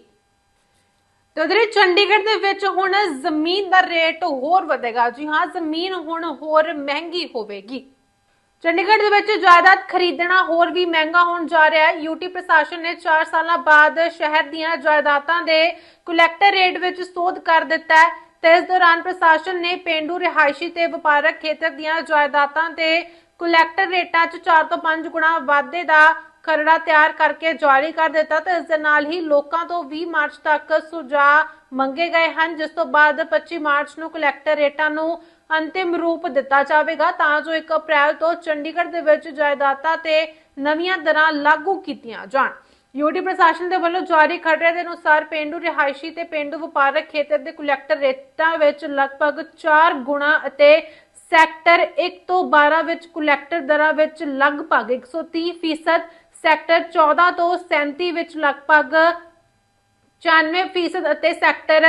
ਤੇ ਉਧਰ ਚੰਡੀਗੜ੍ਹ ਦੇ ਵਿੱਚ ਹੁਣ ਜ਼ਮੀਨ ਦਾ ਰੇਟ ਹੋਰ ਵਧੇਗਾ। ਜੀ ਹਾਂ, ਜ਼ਮੀਨ ਹੁਣ ਹੋਰ ਮਹਿੰਗੀ ਹੋਵੇਗੀ। ਚੰਡੀਗੜ੍ਹ ਦੇ ਵਿੱਚ ਜਾਇਦਾਦ ਖਰੀਦਣਾ ਹੋਰ ਵੀ ਮਹਿੰਗਾ ਹੋਣ ਜਾ ਰਿਹਾ ਹੈ। ਯੂਟੀ ਪ੍ਰਸ਼ਾਸਨ ਨੇ 4 ਸਾਲਾਂ ਬਾਅਦ ਸ਼ਹਿਰ ਦੀਆਂ ਜਾਇਦਾਦਾਂ ਦੇ ਕਲੈਕਟਰ ਰੇਟ ਵਿੱਚ ਸੋਧ ਕਰ ਦਿੱਤਾ ਹੈ। ਤੇ ਇਸ ਦੌਰਾਨ ਪ੍ਰਸ਼ਾਸਨ ਨੇ ਪਿੰਡੂ ਰਿਹਾਇਸ਼ੀ ਤੇ ਵਪਾਰਕ ਖੇਤਰ ਦੀਆਂ ਜਾਇਦਾਦਾਂ ਤੇ ਕਲੈਕਟਰ ਰੇਟਾਂ 'ਚ 4 ਤੋਂ 5 ਗੁਣਾ ਵਾਧੇ ਦਾ ਖਰੜਾ ਤਿਆਰ ਕਰਕੇ ਜਾਰੀ ਕਰ ਦਿੱਤਾ ਤੇ ਇਸ ਦੇ ਨਾਲ ਹੀ ਲੋਕਾਂ ਤੋਂ 20 ਮਾਰਚ ਤੱਕ ਸੁਝਾਅ ਮੰਗੇ ਗਏ ਹਨ, ਜਿਸ ਤੋਂ ਬਾਅਦ 25 ਮਾਰਚ ਨੂੰ ਕਲੈਕਟਰ ਰੇਟਾਂ ਨੂੰ ਅੰਤਿਮ ਰੂਪ ਦਿੱਤਾ ਜਾਵੇਗਾ। ਤਾਂ ਜੋ 1 ਅਪ੍ਰੈਲ ਤੋਂ ਚੰਡੀਗੜ੍ਹ ਦੇ ਵਿੱਚ ਜਾਇਦਾਦਾਂ ਤੇ ਨਵੀਆਂ ਦਰਾਂ ਲਾਗੂ ਕੀਤੀਆਂ ਜਾਣ। ਯੂਟੀ ਪ੍ਰਸ਼ਾਸਨ ਦੇ ਵੱਲੋਂ ਜਾਰੀ ਖਬਰਾਂ ਦੇ ਅਨੁਸਾਰ ਪਿੰਡੂ ਰਿਹਾਇਸ਼ੀ ਤੇ ਪਿੰਡੂ ਵਪਾਰਕ ਖੇਤਰ ਦੇ ਕਲੈਕਟਰ ਰੇਟਾਂ ਵਿੱਚ ਲਗਭਗ 4 ਗੁਣਾ ਅਤੇ ਸੈਕਟਰ 1 ਤੋਂ 12 ਵਿੱਚ ਕਲੈਕਟਰ ਦਰਾਂ ਵਿੱਚ ਲਗਭਗ 130% ਫੀਸਦ ਸੈਕਟਰ 14 ਤੋਂ 37 ਵਿੱਚ ਲਗਭਗ 94% ਅਤੇ ਸੈਕਟਰ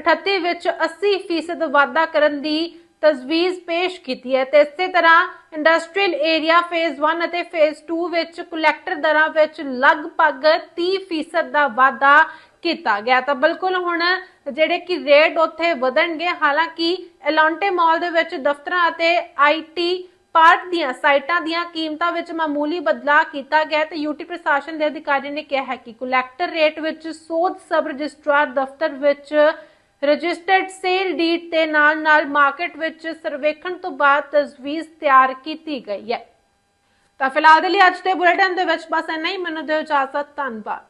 38 ਵਿੱਚ 80% ਵਾਧਾ ਕਰਨ ਦੀ ਤਜਵੀਜ਼ ਪੇਸ਼ ਕੀਤੀ ਹੈ ਤੇ ਇਸੇ ਤਰ੍ਹਾਂ ਇੰਡਸਟਰੀਅਲ ਏਰੀਆ ਫੇਜ਼ 1 ਅਤੇ ਫੇਜ਼ 2 ਵਿੱਚ ਕਲੈਕਟਰ ਦਰਾਂ ਵਿੱਚ ਲਗਭਗ 30% ਦਾ ਵਾਧਾ ਕੀਤਾ ਗਿਆ। ਤਾਂ ਬਿਲਕੁਲ ਹੁਣ ਜਿਹੜੇ ਕਿ ਰੇਟ ਉੱਥੇ ਵਧਣਗੇ, ਹਾਲਾਂਕਿ ਐਲਾਂਟੇ ਮਾਲ ਦੇ ਵਿੱਚ ਦਫ਼ਤਰਾਂ ਅਤੇ ਆਈਟੀ ਪਾਰਕ ਦੀਆਂ ਸਾਈਟਾਂ ਦੀਆਂ ਕੀਮਤਾਂ ਵਿੱਚ ਮਾਮੂਲੀ ਬਦਲਾਅ ਕੀਤਾ ਗਿਆ ਤੇ ਯੂਟੀ ਪ੍ਰਸ਼ਾਸਨ ਦੇ ਅਧਿਕਾਰੀ ਨੇ ਕਿਹਾ ਹੈ ਕਿ ਕਲੈਕਟਰ ਰੇਟ ਵਿੱਚ ਸੋਧ ਸਬ ਰਜਿਸਟਰਾਰ ਦਫ਼ਤਰ ਵਿੱਚ ਰਜਿਸਟਰਡ ਸੇਲ ਡੀਡ ਤੇ ਨਾਲ-ਨਾਲ ਮਾਰਕੀਟ ਵਿੱਚ ਸਰਵੇਖਣ ਤੋਂ ਬਾਅਦ ਤਜਵੀਜ਼ ਤਿਆਰ ਕੀਤੀ ਗਈ ਹੈ। ਤਾਂ ਫਿਲਹਾਲ ਦੇ ਲਈ ਅੱਜ ਦੇ ਬੁਲੇਟਿਨ ਦੇ ਵਿੱਚ ਬਸ ਇੰਨਾ ਹੀ। ਮੈਨੂੰ ਦਿਓ ਇਜਾਜ਼ਤ, ਧੰਨਵਾਦ।